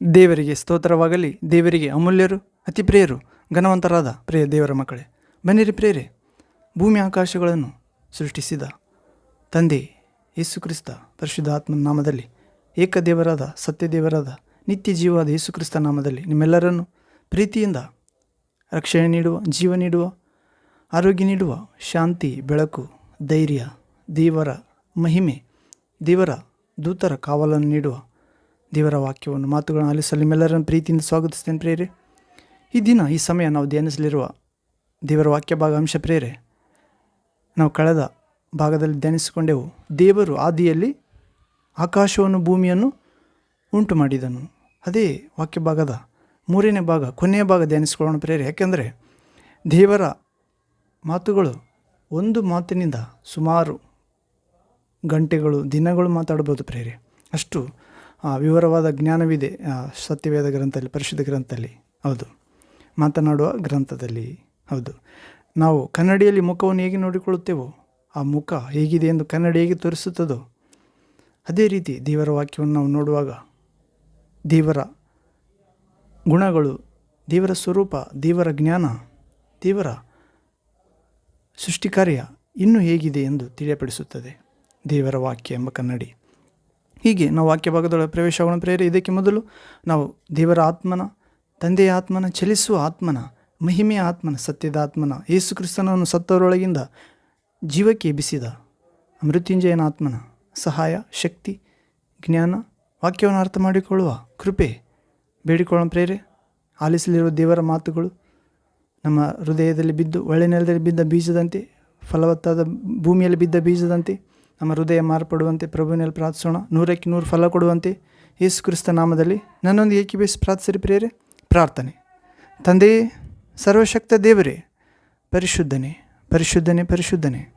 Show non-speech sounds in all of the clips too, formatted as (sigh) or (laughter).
ದೇವರಿಗೆ ಸ್ತೋತ್ರವಾಗಲಿ. ದೇವರಿಗೆ ಅಮೂಲ್ಯರು ಅತಿ ಪ್ರಿಯರು ಘನವಂತರಾದ ಪ್ರಿಯ ದೇವರ ಮಕ್ಕಳೇ. ಬನ್ನಿರಿ ಪ್ರಿಯರೇ. ಭೂಮಿ ಆಕಾಶಗಳನ್ನು ಸೃಷ್ಟಿಸಿದ ತಂದೆ ಯೇಸು ಕ್ರಿಸ್ತ ಪರಿಶುದ್ಧಾತ್ಮನ ನಾಮದಲ್ಲಿ, ಏಕದೇವರಾದ ಸತ್ಯದೇವರಾದ ನಿತ್ಯ ಜೀವವಾದ ಯೇಸು ಕ್ರಿಸ್ತ ನಾಮದಲ್ಲಿ ನಿಮ್ಮೆಲ್ಲರನ್ನು ಪ್ರೀತಿಯಿಂದ ರಕ್ಷಣೆ ನೀಡುವ, ಜೀವ ನೀಡುವ, ಆರೋಗ್ಯ ನೀಡುವ ಶಾಂತಿ, ಬೆಳಕು, ಧೈರ್ಯ, ದೇವರ ಮಹಿಮೆ, ದೇವರ ದೂತರ ಕಾವಲನ್ನು ನೀಡುವ ದೇವರ ವಾಕ್ಯವನ್ನು, ಮಾತುಗಳನ್ನು ಆಲಿಸಲು ನಿಮ್ಮೆಲ್ಲರನ್ನು ಪ್ರೀತಿಯಿಂದ ಸ್ವಾಗತಿಸ್ತೇನೆ ಪ್ರೇರೆ ಈ ದಿನ, ಈ ಸಮಯ ನಾವು ಧ್ಯಾನಿಸಲಿರುವ ದೇವರ ವಾಕ್ಯ ಭಾಗ ಅಂಶ ಪ್ರೇರೆ ನಾವು ಕಳೆದ ಭಾಗದಲ್ಲಿ ಧ್ಯಾನಿಸಿಕೊಂಡೆವು, ದೇವರು ಆದಿಯಲ್ಲಿ ಆಕಾಶವನ್ನು, ಭೂಮಿಯನ್ನು ಉಂಟು ಮಾಡಿದನು ಅದೇ ವಾಕ್ಯ ಭಾಗದ ಮೂರನೇ ಭಾಗ, ಕೊನೆಯ ಭಾಗ ಧ್ಯಾನಿಸಿಕೊಳ್ಳೋಣ ಪ್ರೇರೆ ಯಾಕೆಂದರೆ ದೇವರ ಮಾತುಗಳು ಒಂದು ಮಾತಿನಿಂದ ಸುಮಾರು ಗಂಟೆಗಳು, ದಿನಗಳು ಮಾತಾಡ್ಬೋದು ಪ್ರೇರೆ ಅಷ್ಟು ವಿವರವಾದ ಜ್ಞಾನವಿದೆ ಸತ್ಯವೇದ ಗ್ರಂಥದಲ್ಲಿ, ಪರಿಶುದ್ಧ ಗ್ರಂಥದಲ್ಲಿ. ಹೌದು. ಮಾತನಾಡುವ ಗ್ರಂಥದಲ್ಲಿ. ಹೌದು. ನಾವು ಕನ್ನಡಿಯಲ್ಲಿ ಮುಖವನ್ನು ಹೇಗೆ ನೋಡಿಕೊಳ್ಳುತ್ತೇವೋ, ಆ ಮುಖ ಹೇಗಿದೆ ಎಂದು ಕನ್ನಡಿ ಹೇಗೆ ತೋರಿಸುತ್ತದೋ, ಅದೇ ರೀತಿ ದೇವರ ವಾಕ್ಯವನ್ನು ನಾವು ನೋಡುವಾಗ ದೇವರ ಗುಣಗಳು, ದೇವರ ಸ್ವರೂಪ, ದೇವರ ಜ್ಞಾನ, ದೇವರ ಸೃಷ್ಟಿ ಕಾರ್ಯ ಇನ್ನೂ ಹೇಗಿದೆ ಎಂದು ತಿಳಿಯಪಡಿಸುತ್ತದೆ ದೇವರ ವಾಕ್ಯ ಎಂಬ ಕನ್ನಡಿ. ಹೀಗೆ ನಾವು ವಾಕ್ಯ ಭಾಗದೊಳಗೆ ಪ್ರವೇಶವನ್ನು ಪ್ರೇರಿ ಇದಕ್ಕೆ ಮೊದಲು ನಾವು ದೇವರ ಆತ್ಮನ, ತಂದೆಯ ಆತ್ಮನ, ಚಲಿಸುವ ಆತ್ಮನ, ಮಹಿಮೆಯ ಆತ್ಮನ, ಸತ್ಯದ ಆತ್ಮನ, ಯೇಸು ಕ್ರಿಸ್ತನನ್ನು ಸತ್ತವರೊಳಗಿಂದ ಜೀವಕ್ಕೆ ಎಬ್ಬಿಸಿದ ಮೃತ್ಯುಂಜಯನ ಆತ್ಮನ ಸಹಾಯ, ಶಕ್ತಿ, ಜ್ಞಾನ, ವಾಕ್ಯವನ್ನು ಅರ್ಥ ಮಾಡಿಕೊಳ್ಳುವ ಕೃಪೆ ಬೇಡಿಕೊಳ್ಳೋಣ ಪ್ರೇರೆ ಆಲಿಸಲಿರುವ ದೇವರ ಮಾತುಗಳು ನಮ್ಮ ಹೃದಯದಲ್ಲಿ ಬಿದ್ದು ಒಳ್ಳೆ ನೆಲದಲ್ಲಿ ಬಿದ್ದ ಬೀಜದಂತೆ, ಫಲವತ್ತಾದ ಭೂಮಿಯಲ್ಲಿ ಬಿದ್ದ ಬೀಜದಂತೆ ನಮ್ಮ ಹೃದಯ ಮಾರ್ಪಡುವಂತೆ ಪ್ರಭುವಿನಲ್ಲಿ ಪ್ರಾರ್ಥಿಸೋಣ. ನೂರಕ್ಕೆ ನೂರು ಫಲ ಕೊಡುವಂತೆ ಯೇಸು ಕ್ರಿಸ್ತ ನಾಮದಲ್ಲಿ ನನ್ನೊಂದು ಏಕೀಭವಿಸಿ ಪ್ರಾರ್ಥಿಸಿರಿ ಪ್ರೇರೆ ಪ್ರಾರ್ಥನೆ. ತಂದೆಯೇ ಸರ್ವಶಕ್ತ ದೇವರೇ, ಪರಿಶುದ್ಧನೇ ಪರಿಶುದ್ಧನೇ ಪರಿಶುದ್ಧನೇ,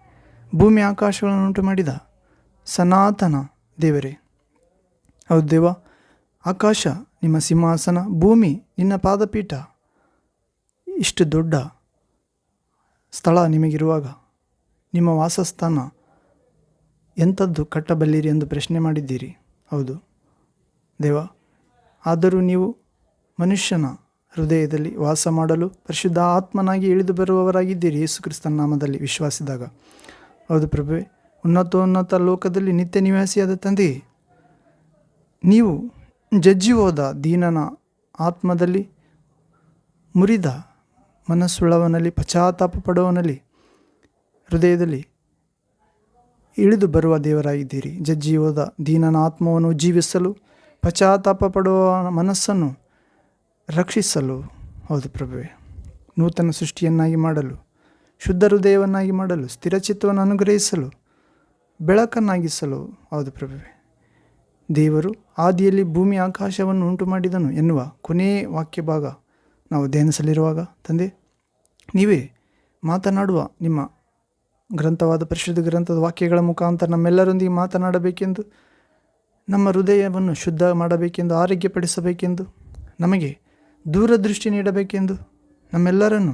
ಭೂಮಿ ಆಕಾಶಗಳನ್ನು ಉಂಟು ಮಾಡಿದ ಸನಾತನ ದೇವರೇ. ಹೌದು ದೇವ, ಆಕಾಶ ನಿಮ್ಮ ಸಿಂಹಾಸನ, ಭೂಮಿ ನಿನ್ನ ಪಾದಪೀಠ. ಇಷ್ಟು ದೊಡ್ಡ ಸ್ಥಳ ನಿಮಗಿರುವಾಗ ನಿಮ್ಮ ವಾಸಸ್ಥಾನ ಎಂಥದ್ದು ಕಟ್ಟಬಲ್ಲಿರಿ ಎಂದು ಪ್ರಶ್ನೆ ಮಾಡಿದ್ದೀರಿ? ಹೌದು. ದೇವ, ಆದರೂ ನೀವು ಮನುಷ್ಯನ ಹೃದಯದಲ್ಲಿ ವಾಸ ಮಾಡಲು ಪರಿಶುದ್ಧ ಆತ್ಮನಾಗಿ ಇಳಿದು ಬರುವವರಾಗಿದ್ದೀರಿ ಯೇಸು ಕ್ರಿಸ್ತನ ನಾಮದಲ್ಲಿ ವಿಶ್ವಾಸಿದಾಗ. ಹೌದು ಪ್ರಭು ಉನ್ನತೋನ್ನತ ಲೋಕದಲ್ಲಿ ನಿತ್ಯ ನಿವಾಸಿಯಾದ ತಂದೆಯೇ ನೀವು ಜಜ್ಜಿ ಹೋದ ದೀನನ ಆತ್ಮದಲ್ಲಿ ಮುರಿದ ಮನಸ್ಸುಳ್ಳವನಲ್ಲಿ ಪಶ್ಚಾತ್ತಾಪ ಪಡುವವನಲ್ಲಿ ಹೃದಯದಲ್ಲಿ ಇಳಿದು ಬರುವ ದೇವರಾಗಿದ್ದೀರಿ. ಜಜ್ಜಿ ಹೋದ ದೀನನ ಆತ್ಮವನ್ನು ಜೀವಿಸಲು ಪಶ್ಚಾತ್ತಾಪ ಪಡುವ ಮನಸ್ಸನ್ನು ರಕ್ಷಿಸಲು. ಹೌದು ಪ್ರಭುವೆ. ನೂತನ ಸೃಷ್ಟಿಯನ್ನಾಗಿ ಮಾಡಲು, ಶುದ್ಧ ಹೃದಯವನ್ನಾಗಿ ಮಾಡಲು ಸ್ಥಿರಚಿತ್ತವನ್ನು ಅನುಗ್ರಹಿಸಲು, ಬೆಳಕನ್ನಾಗಿಸಲು. ಹೌದು ಪ್ರಭುವೆ. ದೇವರು ಆದಿಯಲ್ಲಿ ಭೂಮಿ ಆಕಾಶವನ್ನು ಉಂಟು ಮಾಡಿದನು ಎನ್ನುವ ಕೊನೆಯ ವಾಕ್ಯ ಭಾಗ ನಾವು ಧ್ಯಾನಿಸಲಿರುವಾಗ ತಂದೆ, ನೀವೇ ಮಾತನಾಡುವ ನಿಮ್ಮ ಗ್ರಂಥವಾದ ಪರಿಶುದ್ಧ ಗ್ರಂಥದ ವಾಕ್ಯಗಳ ಮುಖಾಂತರ ನಮ್ಮೆಲ್ಲರೊಂದಿಗೆ ಮಾತನಾಡಬೇಕೆಂದು, ನಮ್ಮ ಹೃದಯವನ್ನು ಶುದ್ಧ ಮಾಡಬೇಕೆಂದು, ಆರೋಗ್ಯಪಡಿಸಬೇಕೆಂದು, ನಮಗೆ ದೂರದೃಷ್ಟಿ ನೀಡಬೇಕೆಂದು, ನಮ್ಮೆಲ್ಲರನ್ನು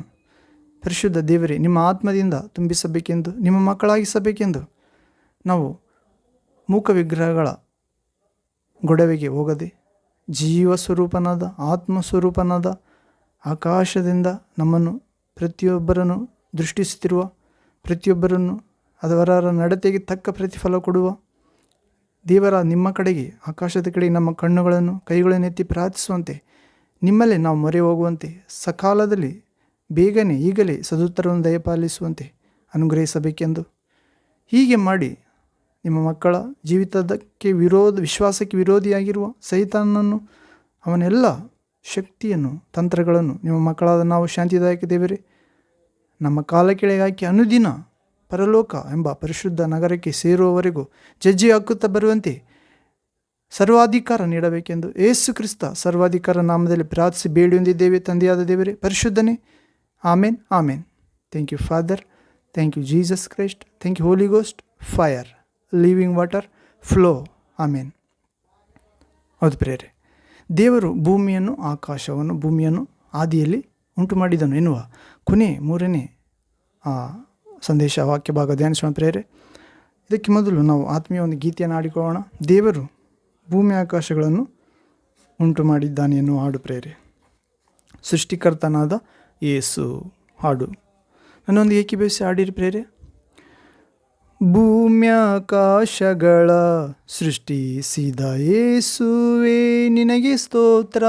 ಪರಿಶುದ್ಧ ದೇವರೇ, ನಿಮ್ಮ ಆತ್ಮದಿಂದ ತುಂಬಿಸಬೇಕೆಂದು, ನಿಮ್ಮ ಮಕ್ಕಳಾಗಿಸಬೇಕೆಂದು ನಾವು ಮೂಕ ವಿಗ್ರಹಗಳ ಗೊಡವೆಗೆ ಹೋಗದೆ, ಜೀವ ಸ್ವರೂಪನಾದ, ಆತ್ಮ ಸ್ವರೂಪನಾದ, ಆಕಾಶದಿಂದ ನಮ್ಮನ್ನು ಪ್ರತಿಯೊಬ್ಬರನ್ನು ದೃಷ್ಟಿಸುತ್ತಿರುವ ಪ್ರತಿಯೊಬ್ಬರನ್ನು ಅದವರ ನಡತೆಗೆ ತಕ್ಕ ಪ್ರತಿಫಲ ಕೊಡುವ. ದೇವರ ನಿಮ್ಮ ಕಡೆಗೆ, ಆಕಾಶದ ಕಡೆಗೆ ನಮ್ಮ ಕಣ್ಣುಗಳನ್ನು, ಕೈಗಳನ್ನು ಎತ್ತಿ ಪ್ರಾರ್ಥಿಸುವಂತೆ. ನಿಮ್ಮಲ್ಲೇ ನಾವು ಮೊರೆ ಹೋಗುವಂತೆ. ಸಕಾಲದಲ್ಲಿ ಬೇಗನೆ ಈಗಲೇ ಸದುತ್ತರವನ್ನು ದಯಪಾಲಿಸುವಂತೆ ಅನುಗ್ರಹಿಸಬೇಕೆಂದು. ಹೀಗೆ ಮಾಡಿ ನಿಮ್ಮ ಮಕ್ಕಳ ಜೀವಿತದಕ್ಕೆ ವಿರೋಧ, ವಿಶ್ವಾಸಕ್ಕೆ ವಿರೋಧಿಯಾಗಿರುವ ಸೈತಾನನ್ನು ಅವನೆಲ್ಲ ಶಕ್ತಿಯನ್ನು, ತಂತ್ರಗಳನ್ನು ನಿಮ್ಮ ಮಕ್ಕಳಾದ ನಾವು ಶಾಂತಿದಾಯಕ ದೇವರೇ ನಮ್ಮ ಕಾಲ ಕೆಳಗೆ ಹಾಕಿ ಅನುದಿನ ಪರಲೋಕ ಎಂಬ ಪರಿಶುದ್ಧ ನಗರಕ್ಕೆ ಸೇರುವವರೆಗೂ ಜಜ್ಜಿ ಹಾಕುತ್ತಾ ಬರುವಂತೆ ಸರ್ವಾಧಿಕಾರ ನೀಡಬೇಕೆಂದು ಏಸು ಕ್ರಿಸ್ತ ಸರ್ವಾಧಿಕಾರ ನಾಮದಲ್ಲಿ ಪ್ರಾರ್ಥಿಸಿ ಬೇಡಿ ಹೊಂದಿದ್ದೇವೆ, ತಂದೆಯಾದ ದೇವರೇ, ಪರಿಶುದ್ಧನೇ. Amen amen. Thank you Father thank you Jesus Christ thank you Holy Ghost fire living water flow amen ಹೌದು ಪ್ರೇರೆ ದೇವರು ಭೂಮಿಯನ್ನು, ಆಕಾಶವನ್ನು, ಭೂಮಿಯನ್ನು ಆದಿಯಲ್ಲಿ ಉಂಟು ಮಾಡಿದನು. ಎನ್ನುವ ಕೊನೆ ಮೂರನೇ ಆ, ಸಂದೇಶ ವಾಕ್ಯ ಭಾಗ ಧ್ಯಾನಿಸೋಣ ಪ್ರೇರೆ. ಇದಕ್ಕೆ ಮೊದಲು ನಾವು ಆತ್ಮೀಯ ಒಂದು ಗೀತೆಯನ್ನು ಆಡಿಕೊಳ್ಳೋಣ. ದೇವರು ಭೂಮಿ ಆಕಾಶಗಳನ್ನು ಉಂಟು ಮಾಡಿದ್ದಾನೆ ಎನ್ನುವ ಹಾಡು ಪ್ರೇರೆ. ಸೃಷ್ಟಿಕರ್ತನಾದ ಯೇಸು ಹಾಡು. ನನ್ನೊಂದು ಏಕೀಭವಿಸಿ ಹಾಡಿರಿ ಪ್ರೇರೆ. ಭೂಮ್ಯಾಕಾಶಗಳ ಸೃಷ್ಟಿಸಿದ ಯೇಸುವೆ ನಿನಗೆ ಸ್ತೋತ್ರ.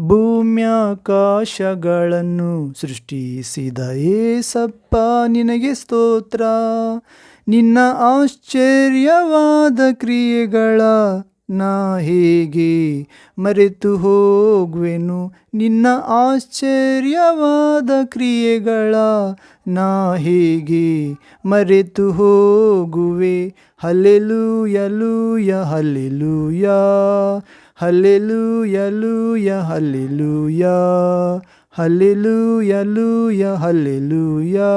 ಭೂಮ್ಯಾಕಾಶಗಳನ್ನು ಸೃಷ್ಟಿಸಿದ ಏಸಪ್ಪ, ನಿನಗೆ ಸ್ತೋತ್ರ. ನಿನ್ನ ಆಶ್ಚರ್ಯವಾದ ಕ್ರಿಯೆಗಳ ನಾ ಹೇಗೆ ಮರೆತು ಹೋಗುವೆನು? ನಿನ್ನ ಆಶ್ಚರ್ಯವಾದ ಕ್ರಿಯೆಗಳ ನಾ ಹೇಗೆ ಮರೆತು ಹೋಗುವೆ? ಹಲ್ಲೆಲೂಯಲೂಯ hallelujah. Hallelujah, hallelujah, hallelujah.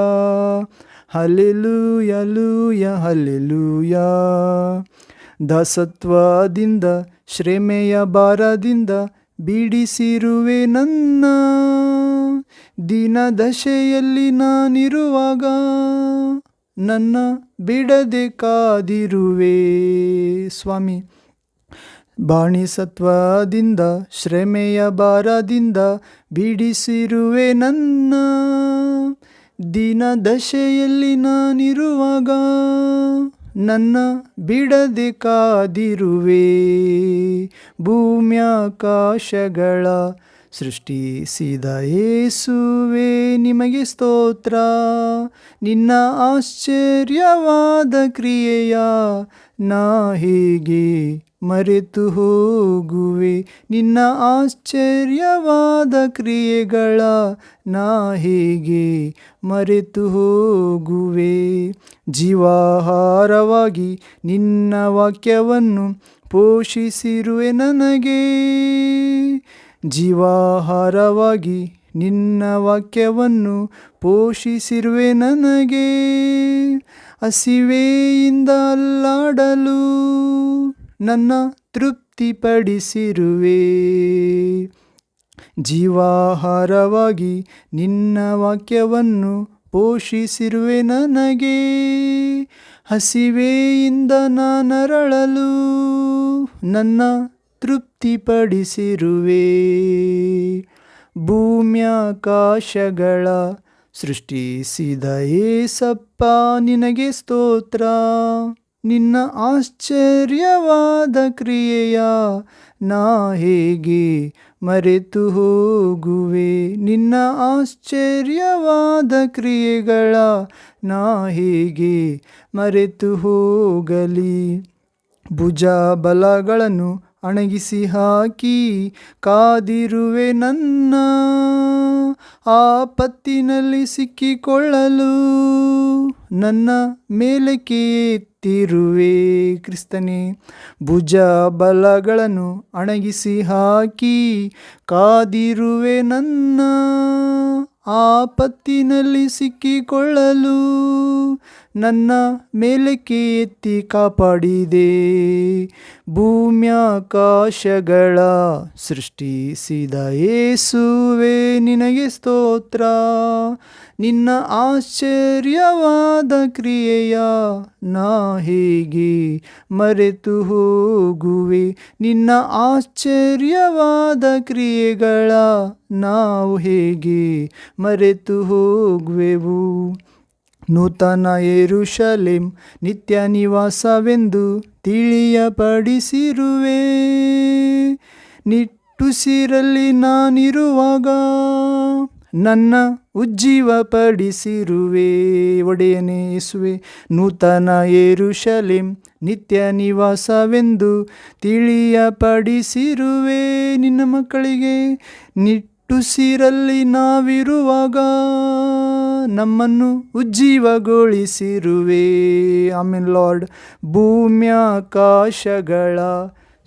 Hallelujah, hallelujah, hallelujah. ದಾಸತ್ವದಿಂದ ಶ್ರೇಮೆಯ ಭಾರದಿಂದ ಬಿಡಿಸಿರುವೆ ನನ್ನ ದಶೆಯಲ್ಲಿ ನಾನಿರುವಾಗ ನನ್ನ ಬಿಡದೆ ಕಾದಿರುವೆ ಸ್ವಾಮಿ ಬಾಣಿಸತ್ವದಿಂದ, ಶ್ರಮೆಯ ಭಾರದಿಂದ ಬಿಡಿಸಿರುವೆ ನನ್ನ ದಿನ ದಶೆಯಲ್ಲಿ ನಾನಿರುವಾಗ ನನ್ನ ಬಿಡದೆ ಕಾದಿರುವೆ. ಭೂಮ್ಯಾಕಾಶಗಳ ಸೃಷ್ಟಿಸಿದ ಏಸುವೆ, ನಿಮಗೆ ಸ್ತೋತ್ರ. ನಿನ್ನ ಆಶ್ಚರ್ಯವಾದ ಕ್ರಿಯೆಯ ನಾ ಹೇಗೆ ಮರೆತು ಹೋಗುವೆ. ನಿನ್ನ ಆಶ್ಚರ್ಯವಾದ ಕ್ರಿಯೆಗಳ ನಾ ಹೇಗೆ ಮರೆತು ಹೋಗುವೆ? ಜೀವಾಹಾರವಾಗಿ ನಿನ್ನ ವಾಕ್ಯವನ್ನು ಪೋಷಿಸಿರುವೆ ನನಗೆ. ಜೀವಾಹಾರವಾಗಿ ನಿನ್ನ ವಾಕ್ಯವನ್ನು ಪೋಷಿಸಿರುವೆ ನನಗೆ. ಹಸಿವೆಯಿಂದ ಅಲ್ಲಾಡಲು ನನ್ನ ತೃಪ್ತಿಪಡಿಸಿರುವೆ. ಜೀವಾಹಾರವಾಗಿ ನಿನ್ನ ವಾಕ್ಯವನ್ನು ಪೋಷಿಸಿರುವೆ ನನಗೆ. ಹಸಿವೆಯಿಂದ ನಾನರಳಲು ನನ್ನ ತೃಪ್ತಿಪಡಿಸಿರುವೆ. ಭೂಮ್ಯಾಕಾಶಗಳ ಸೃಷ್ಟಿಸಿದ ಏಸಪ್ಪ, ನಿನಗೆ ಸ್ತೋತ್ರ. ನಿನ್ನ ಆಶ್ಚರ್ಯವಾದ ಕ್ರಿಯೆಯ ನಾ ಹೇಗೆ ಮರೆತು ಹೋಗುವೆ? ನಿನ್ನ ಆಶ್ಚರ್ಯವಾದ ಕ್ರಿಯೆಗಳ ನಾ ಹೇಗೆ ಮರೆತು ಹೋಗಲಿ? ಭುಜ ಬಲಗಳನ್ನು ಅಣಗಿಸಿ ಹಾಕಿ ಕಾದಿರುವೆ ನನ್ನ ಆಪತ್ತಿನಲ್ಲಿ ಸಿಕ್ಕಿಕೊಳ್ಳಲು ನನ್ನ ಮೇಲೆ ಕೇತ್ತಿರುವೆ. ಕ್ರಿಸ್ತನೇ ಭುಜ ಬಲಗಳನ್ನು ಅಣಗಿಸಿ ಹಾಕಿ ಕಾದಿರುವೆ ನನ್ನ ಆಪತ್ತಿನಲ್ಲಿ ಸಿಕ್ಕಿಕೊಳ್ಳಲು ನನ್ನ ಮೇಲಕ್ಕೆ ಎತ್ತಿ ಕಾಪಾಡಿದೆ. ಭೂಮ್ಯಾಕಾಶಗಳ ಸೃಷ್ಟಿಸಿದ ಏಸುವೆ ನಿನಗೆ ಸ್ತೋತ್ರ. ನಿನ್ನ ಆಶ್ಚರ್ಯವಾದ ಕ್ರಿಯೆಯ ನಾ ಹೇಗೆ ಮರೆತು ಹೋಗುವೆ? ನಿನ್ನ ಆಶ್ಚರ್ಯವಾದ ಕ್ರಿಯೆಗಳ ನಾವು ಹೇಗೆ ಮರೆತು ಹೋಗುವೆವು? ನೂತನ ಏರುಶಲೇಂ ನಿತ್ಯ ನಿವಾಸವೆಂದು ತಿಳಿಯಪಡಿಸಿರುವೆ. ನಿಟ್ಟುಸಿರಲ್ಲಿ ನಾನಿರುವಾಗ ನನ್ನ ಉಜ್ಜೀವಪಡಿಸಿರುವೆ. ಒಡೆಯನೇ ಯೇಸುವೆ, ನೂತನ ಏರುಶಲೇಂ ನಿತ್ಯ ನಿವಾಸವೆಂದು ತಿಳಿಯಪಡಿಸಿರುವೆ. ನಿನ್ನ ಮಕ್ಕಳಿಗೆ ನಿಟ್ಟುಸಿರಲ್ಲಿ ನಾವಿರುವಾಗ ನಮ್ಮನ್ನು ಉಜ್ಜೀವಗೊಳಿಸಿರುವೆ. ಆಮೇಲೆ ಲಾರ್ಡ್. ಭೂಮ್ಯಾಕಾಶಗಳ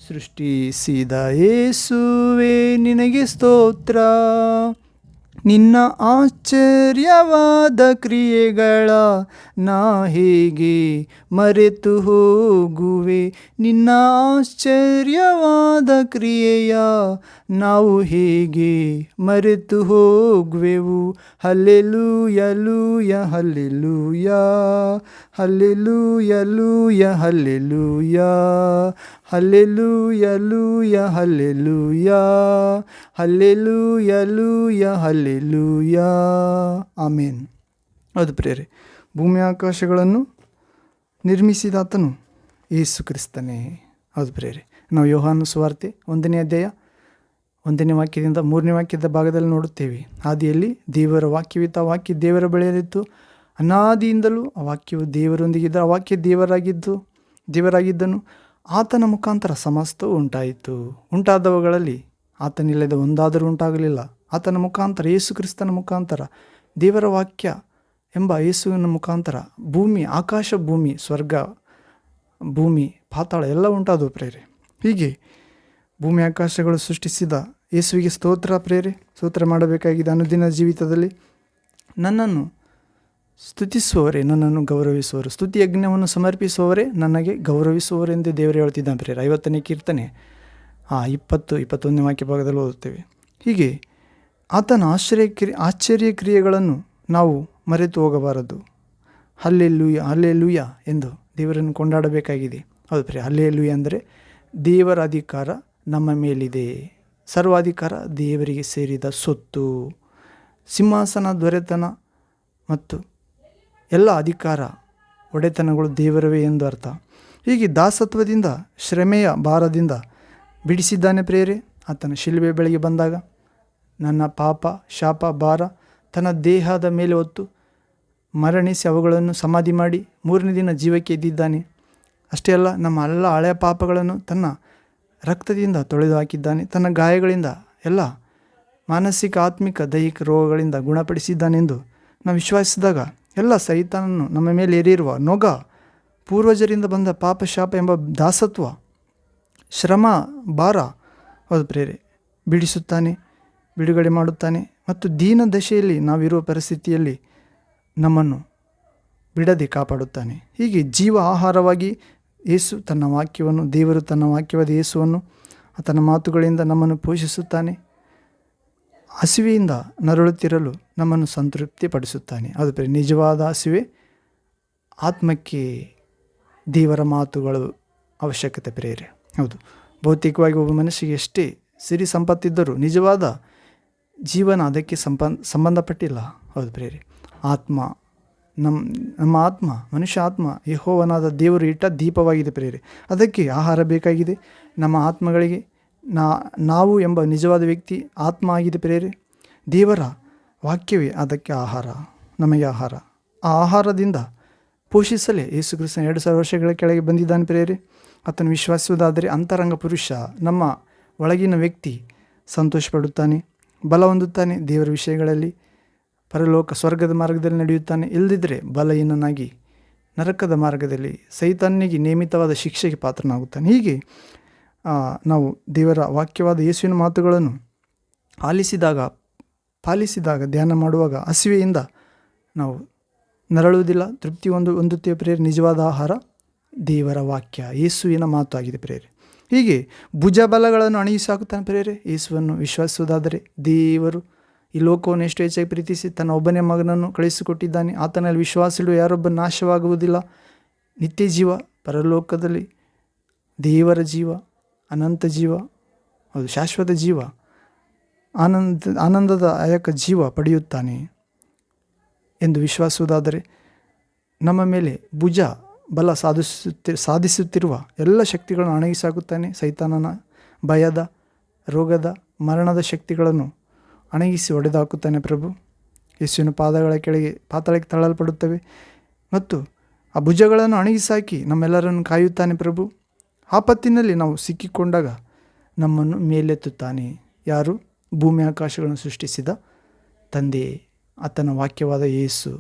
ಸೃಷ್ಟಿಸಿದ ಏಸುವೆ ನಿನಗೆ ಸ್ತೋತ್ರ. ನಿನ್ನ ಆಶ್ಚರ್ಯವಾದ ಕ್ರಿಯೆಗಳ ನಾ ಹೇಗೆ ಮರೆತು ಹೋಗುವೆ? ನಿನ್ನ ಆಶ್ಚರ್ಯವಾದ ಕ್ರಿಯೆಯ ನಾವು ಹೇಗೆ ಮರೆತು ಹೋಗುವೆವು? ಹಲ್ಲೆಲೂಯ, ಲೂಯ, ಹಲ್ಲೆಲೂಯ ಯ ಲೂಯ, hallelujah. Hallelujah hallelujah, hallelujah. Hallelujah, hallelujah, hallelujah. Amen ಅದು ಪ್ರೇರೆ ಭೂಮಿ ಆಕಾಶಗಳನ್ನು ನಿರ್ಮಿಸಿದಾತನು ಯೇಸು ಕ್ರಿಸ್ತನೇ. ಹೌದು ಪ್ರೇರೆ ನಾವು ಯೋಹಾನು ಸುವಾರ್ತೆ ಒಂದನೇ ಅಧ್ಯಾಯ ಒಂದನೇ ವಾಕ್ಯದಿಂದ ಮೂರನೇ ವಾಕ್ಯದ ಭಾಗದಲ್ಲಿ ನೋಡುತ್ತೇವೆ. ಆದಿಯಲ್ಲಿ ದೇವರ ವಾಕ್ಯವಿತ್ತು ವಾಕ್ಯ ದೇವರ ಬೆಳೆಯಲಿತ್ತು ಅನಾದಿಯಿಂದಲೂ ಆ ವಾಕ್ಯವು ದೇವರೊಂದಿಗಿದ್ದ ಆ ವಾಕ್ಯ ದೇವರಾಗಿದ್ದು ದೇವರಾಗಿದ್ದನು. ಆತನ ಮುಖಾಂತರ ಸಮಸ್ತವು ಉಂಟಾಯಿತು. ಉಂಟಾದವುಗಳಲ್ಲಿ ಆತನಿಲ್ಲದೆ ಒಂದಾದರೂ ಉಂಟಾಗಲಿಲ್ಲ. ಆತನ ಮುಖಾಂತರ, ಯೇಸು ಕ್ರಿಸ್ತನ ಮುಖಾಂತರ, ದೇವರ ವಾಕ್ಯ ಎಂಬ ಯೇಸುವಿನ ಮುಖಾಂತರ, ಭೂಮಿ, ಆಕಾಶ ಭೂಮಿ, ಸ್ವರ್ಗ ಭೂಮಿ, ಪಾತಾಳ ಎಲ್ಲ ಉಂಟಾದವು ಪ್ರೇರೆ. ಹೀಗೆ ಭೂಮಿ, ಆಕಾಶಗಳು ಸೃಷ್ಟಿಸಿದ ಯೇಸುವಿಗೆ ಸ್ತೋತ್ರ ಪ್ರೇರೆ. ಸ್ತೋತ್ರ ಮಾಡಬೇಕಾಗಿದೆ ಅನುದಿನ ಜೀವಿತದಲ್ಲಿ. ನನ್ನನ್ನು ಸ್ತುತಿಸುವವರೇ, ನನ್ನನ್ನು ಗೌರವಿಸುವರು. ಸ್ತುತಿ ಯಜ್ಞವನ್ನು ಸಮರ್ಪಿಸುವವರೇ, ನನಗೆ ಗೌರವಿಸುವವರೆಂದು ದೇವರು ಹೇಳ್ತಿದ್ದಾನೆ. ಪ್ರೇರ ಐವತ್ತನೇ ಕೀರ್ತನೆ, ಆ ಇಪ್ಪತ್ತು, ಇಪ್ಪತ್ತೊಂದನೇ ವಾಕ್ಯ ಭಾಗದಲ್ಲಿ ಓದುತ್ತೇವೆ. ಹೀಗೆ ಆತನ ಆಶ್ಚರ್ಯ ಕ್ರಿ, ಆಶ್ಚರ್ಯ ಕ್ರಿಯೆಗಳನ್ನು ನಾವು ಮರೆತು ಹೋಗಬಾರದು. ಹಲ್ಲೆಲ್ಲೂಯ ಹಲ್ಲೆಲ್ಲೂಯ ಎಂದು ದೇವರನ್ನು ಕೊಂಡಾಡಬೇಕಾಗಿದೆ. ಹೌದು ಪ್ರಿಯ ಲೂಯ ಅಂದರೆ ದೇವರ ಅಧಿಕಾರ ನಮ್ಮ ಮೇಲಿದೆ. ಸರ್ವಾಧಿಕಾರ ದೇವರಿಗೆ ಸೇರಿದ ಸೊತ್ತು. ಸಿಂಹಾಸನ ದೊರೆತನ ಮತ್ತು ಎಲ್ಲ ಅಧಿಕಾರ, ಒಡೆತನಗಳು ದೇವರವೇ ಎಂದು ಅರ್ಥ. ಹೀಗೆ ದಾಸತ್ವದಿಂದ, ಶ್ರಮೆಯ ಭಾರದಿಂದ ಬಿಡಿಸಿದ್ದಾನೆ ಪ್ರೇರೆ ಆತನ ಶಿಲ್ಬೆ ಬೆಳಗ್ಗೆ ಬಂದಾಗ. ನನ್ನ ಪಾಪ, ಶಾಪ, ಭಾರ, ತನ್ನ ದೇಹದ ಮೇಲೆ ಹೊತ್ತು ಮರಣಿಸಿ ಅವುಗಳನ್ನು ಸಮಾಧಿ ಮಾಡಿ ಮೂರನೇ ದಿನ ಜೀವಕ್ಕೆ ಎದ್ದಿದ್ದಾನೆ. ಅಷ್ಟೇ ಅಲ್ಲ, ನಮ್ಮ ಎಲ್ಲ ಹಳೆಯ ಪಾಪಗಳನ್ನು ತನ್ನ ರಕ್ತದಿಂದ ತೊಳೆದು ಹಾಕಿದ್ದಾನೆ. ತನ್ನ ಗಾಯಗಳಿಂದ ಎಲ್ಲ ಮಾನಸಿಕ, ಆತ್ಮಿಕ, ದೈಹಿಕ ರೋಗಗಳಿಂದ ಗುಣಪಡಿಸಿದ್ದಾನೆಂದು ನಾವು ವಿಶ್ವಾಸಿಸಿದಾಗ ಎಲ್ಲ ಸೈತಾನನ್ನು ನಮ್ಮ ಮೇಲೆ ಏರಿರುವ ನೊಗ, ಪೂರ್ವಜರಿಂದ ಬಂದ ಪಾಪ ಶಾಪ ಎಂಬ ದಾಸತ್ವ, ಶ್ರಮ, ಭಾರ, ಹೌದು ಪ್ರೇರೆ ಬಿಡಿಸುತ್ತಾನೆ ಬಿಡುಗಡೆ ಮಾಡುತ್ತಾನೆ ಮತ್ತು ದೀನ ದಶೆಯಲ್ಲಿ ನಾವಿರುವ ಪರಿಸ್ಥಿತಿಯಲ್ಲಿ ನಮ್ಮನ್ನು ಬಿಡದೆ ಕಾಪಾಡುತ್ತಾನೆ. ಹೀಗೆ ಜೀವ ಆಹಾರವಾಗಿ ಏಸು ತನ್ನ ವಾಕ್ಯವನ್ನು, ದೇವರು ತನ್ನ ವಾಕ್ಯವಾದ ಯೇಸುವನ್ನು ಆತನ ಮಾತುಗಳಿಂದ ನಮ್ಮನ್ನು ಪೋಷಿಸುತ್ತಾನೆ. ಹಸಿವೆಯಿಂದ ನರಳುತ್ತಿರಲು ನಮ್ಮನ್ನು ಸಂತೃಪ್ತಿಪಡಿಸುತ್ತಾನೆ. ಅದು ನಿಜವಾದ ಹಸಿವೆ, ಆತ್ಮಕ್ಕೆ ದೇವರ ಮಾತುಗಳು ಅವಶ್ಯಕತೆ ಪ್ರೇರೆ ಹೌದು. ಭೌತಿಕವಾಗಿ ಒಬ್ಬ ಮನುಷ್ಯ ಎಷ್ಟೇ ಸಿರಿ ಸಂಪತ್ತಿದ್ದರೂ ನಿಜವಾದ ಜೀವನ ಅದಕ್ಕೆ ಸಂಪ ಸಂಬಂಧಪಟ್ಟಿಲ್ಲ. ಹೌದು ಪ್ರೇರೆ ಆತ್ಮ ನಮ್ಮ ನಮ್ಮ ಆತ್ಮ, ಮನುಷ್ಯ ಆತ್ಮ, ಯಹೋವನಾದ ದೇವರು ಇಟ್ಟ ದೀಪವಾಗಿದೆ ಪ್ರೇರೆ ಅದಕ್ಕೆ ಆಹಾರ ಬೇಕಾಗಿದೆ. ನಮ್ಮ ಆತ್ಮಗಳಿಗೆ ನಾ, ನಾವು ಎಂಬ ನಿಜವಾದ ವ್ಯಕ್ತಿ, ಆತ್ಮ ಆಗಿದೆ ಪ್ರೇರೆ. ದೇವರ ವಾಕ್ಯವೇ ಅದಕ್ಕೆ ಆಹಾರ, ನಮಗೆ ಆಹಾರ. ಆ ಆಹಾರದಿಂದ ಪೋಷಿಸಲೇ ಯೇಸು ಕ್ರಿಸ್ತನ ಎರಡು ಸಾವಿರ ವರ್ಷಗಳ ಕೆಳಗೆ ಬಂದಿದ್ದಾನೆ ಪ್ರೇರೆ. ಆತನು ವಿಶ್ವಾಸುವುದಾದರೆ ಅಂತರಂಗ ಪುರುಷ, ನಮ್ಮ ಒಳಗಿನ ವ್ಯಕ್ತಿ ಸಂತೋಷ ಪಡುತ್ತಾನೆ ಬಲ ಹೊಂದುತ್ತಾನೆ, ದೇವರ ವಿಷಯಗಳಲ್ಲಿ ಪರಲೋಕ ಸ್ವರ್ಗದ ಮಾರ್ಗದಲ್ಲಿ ನಡೆಯುತ್ತಾನೆ. ಇಲ್ಲದಿದ್ದರೆ ಬಲಹೀನನಾಗಿ ನರಕದ ಮಾರ್ಗದಲ್ಲಿ ಸೈತಾನ್ಯಗೆ ನಿಯಮಿತವಾದ ಶಿಕ್ಷೆಗೆ ಪಾತ್ರನಾಗುತ್ತಾನೆ. ಹೀಗೆ ನಾವು ದೇವರ ವಾಕ್ಯವಾದ ಯೇಸುವಿನ ಮಾತುಗಳನ್ನು ಆಲಿಸಿದಾಗ, ಪಾಲಿಸಿದಾಗ, ಧ್ಯಾನ ಮಾಡುವಾಗ ಹಸಿವೆಯಿಂದ ನಾವು ನರಳುವುದಿಲ್ಲ. ತೃಪ್ತಿ ಒಂದು ಹೊಂದುತ್ತೇವೆ ಪ್ರೇರೆ ನಿಜವಾದ ಆಹಾರ ದೇವರ ವಾಕ್ಯ, ಯೇಸುವಿನ ಮಾತು ಆಗಿದೆ ಪ್ರೇರೆ ಹೀಗೆ ಭುಜಬಲಗಳನ್ನು ಅಣಿಸಿ ಹಾಕುತ್ತಾನೆ ಪ್ರೇರೆ ಯೇಸುವನ್ನು ವಿಶ್ವಾಸಿಸುವುದಾದರೆ ದೇವರು ಈ ಲೋಕವನ್ನು ಎಷ್ಟು ಹೆಚ್ಚಾಗಿ ಪ್ರೀತಿಸಿ ತನ್ನ ಒಬ್ಬನೇ ಮಗನನ್ನು ಕಳಿಸಿಕೊಟ್ಟಿದ್ದಾನೆ ಆತನಲ್ಲಿ ವಿಶ್ವಾಸಿಗಳು ಯಾರೊಬ್ಬ ನಾಶವಾಗುವುದಿಲ್ಲ. ನಿತ್ಯ ಜೀವ, ಪರಲೋಕದಲ್ಲಿ ದೇವರ ಜೀವ ಅನಂತ ಜೀವ ಅದು ಶಾಶ್ವತ ಜೀವ, ಆನಂದ, ಆನಂದದ ಆಯಕ ಜೀವ ಪಡೆಯುತ್ತಾನೆ ಎಂದು ವಿಶ್ವಾಸುವುದಾದರೆ ನಮ್ಮ ಮೇಲೆ ಭುಜ ಬಲ ಸಾಧಿಸುತ್ತಿ, ಸಾಧಿಸುತ್ತಿರುವ ಎಲ್ಲ ಶಕ್ತಿಗಳನ್ನು ಅಣಗಿಸಾಕುತ್ತಾನೆ ಸೈತಾನನ ಭಯದ, ರೋಗದ, ಮರಣದ ಶಕ್ತಿಗಳನ್ನು ಅಣಗಿಸಿ ಹೊಡೆದಾಕುತ್ತಾನೆ ಪ್ರಭು. ಯೇಸುವಿನ ಪಾದಗಳ ಕೆಳಗೆ, ಪಾತಾಳಕ್ಕೆ ತಳ್ಳಲ್ಪಡುತ್ತವೆ ಮತ್ತು ಆ ಭುಜಗಳನ್ನು ಅಣಗಿಸಾಕಿ ನಮ್ಮೆಲ್ಲರನ್ನು ಕಾಯುತ್ತಾನೆ ಪ್ರಭು. ಆಪತ್ತಿನಲ್ಲಿ ನಾವು ಸಿಕ್ಕಿಕೊಂಡಾಗ ನಮ್ಮನ್ನು ಮೇಲೆತ್ತುತ್ತಾನೆ. ಯಾರು? ಭೂಮಿ ಆಕಾಶಗಳನ್ನು ಸೃಷ್ಟಿಸಿದ ತಂದೆ, ಆತನ ವಾಕ್ಯವಾದ ಯೇಸು,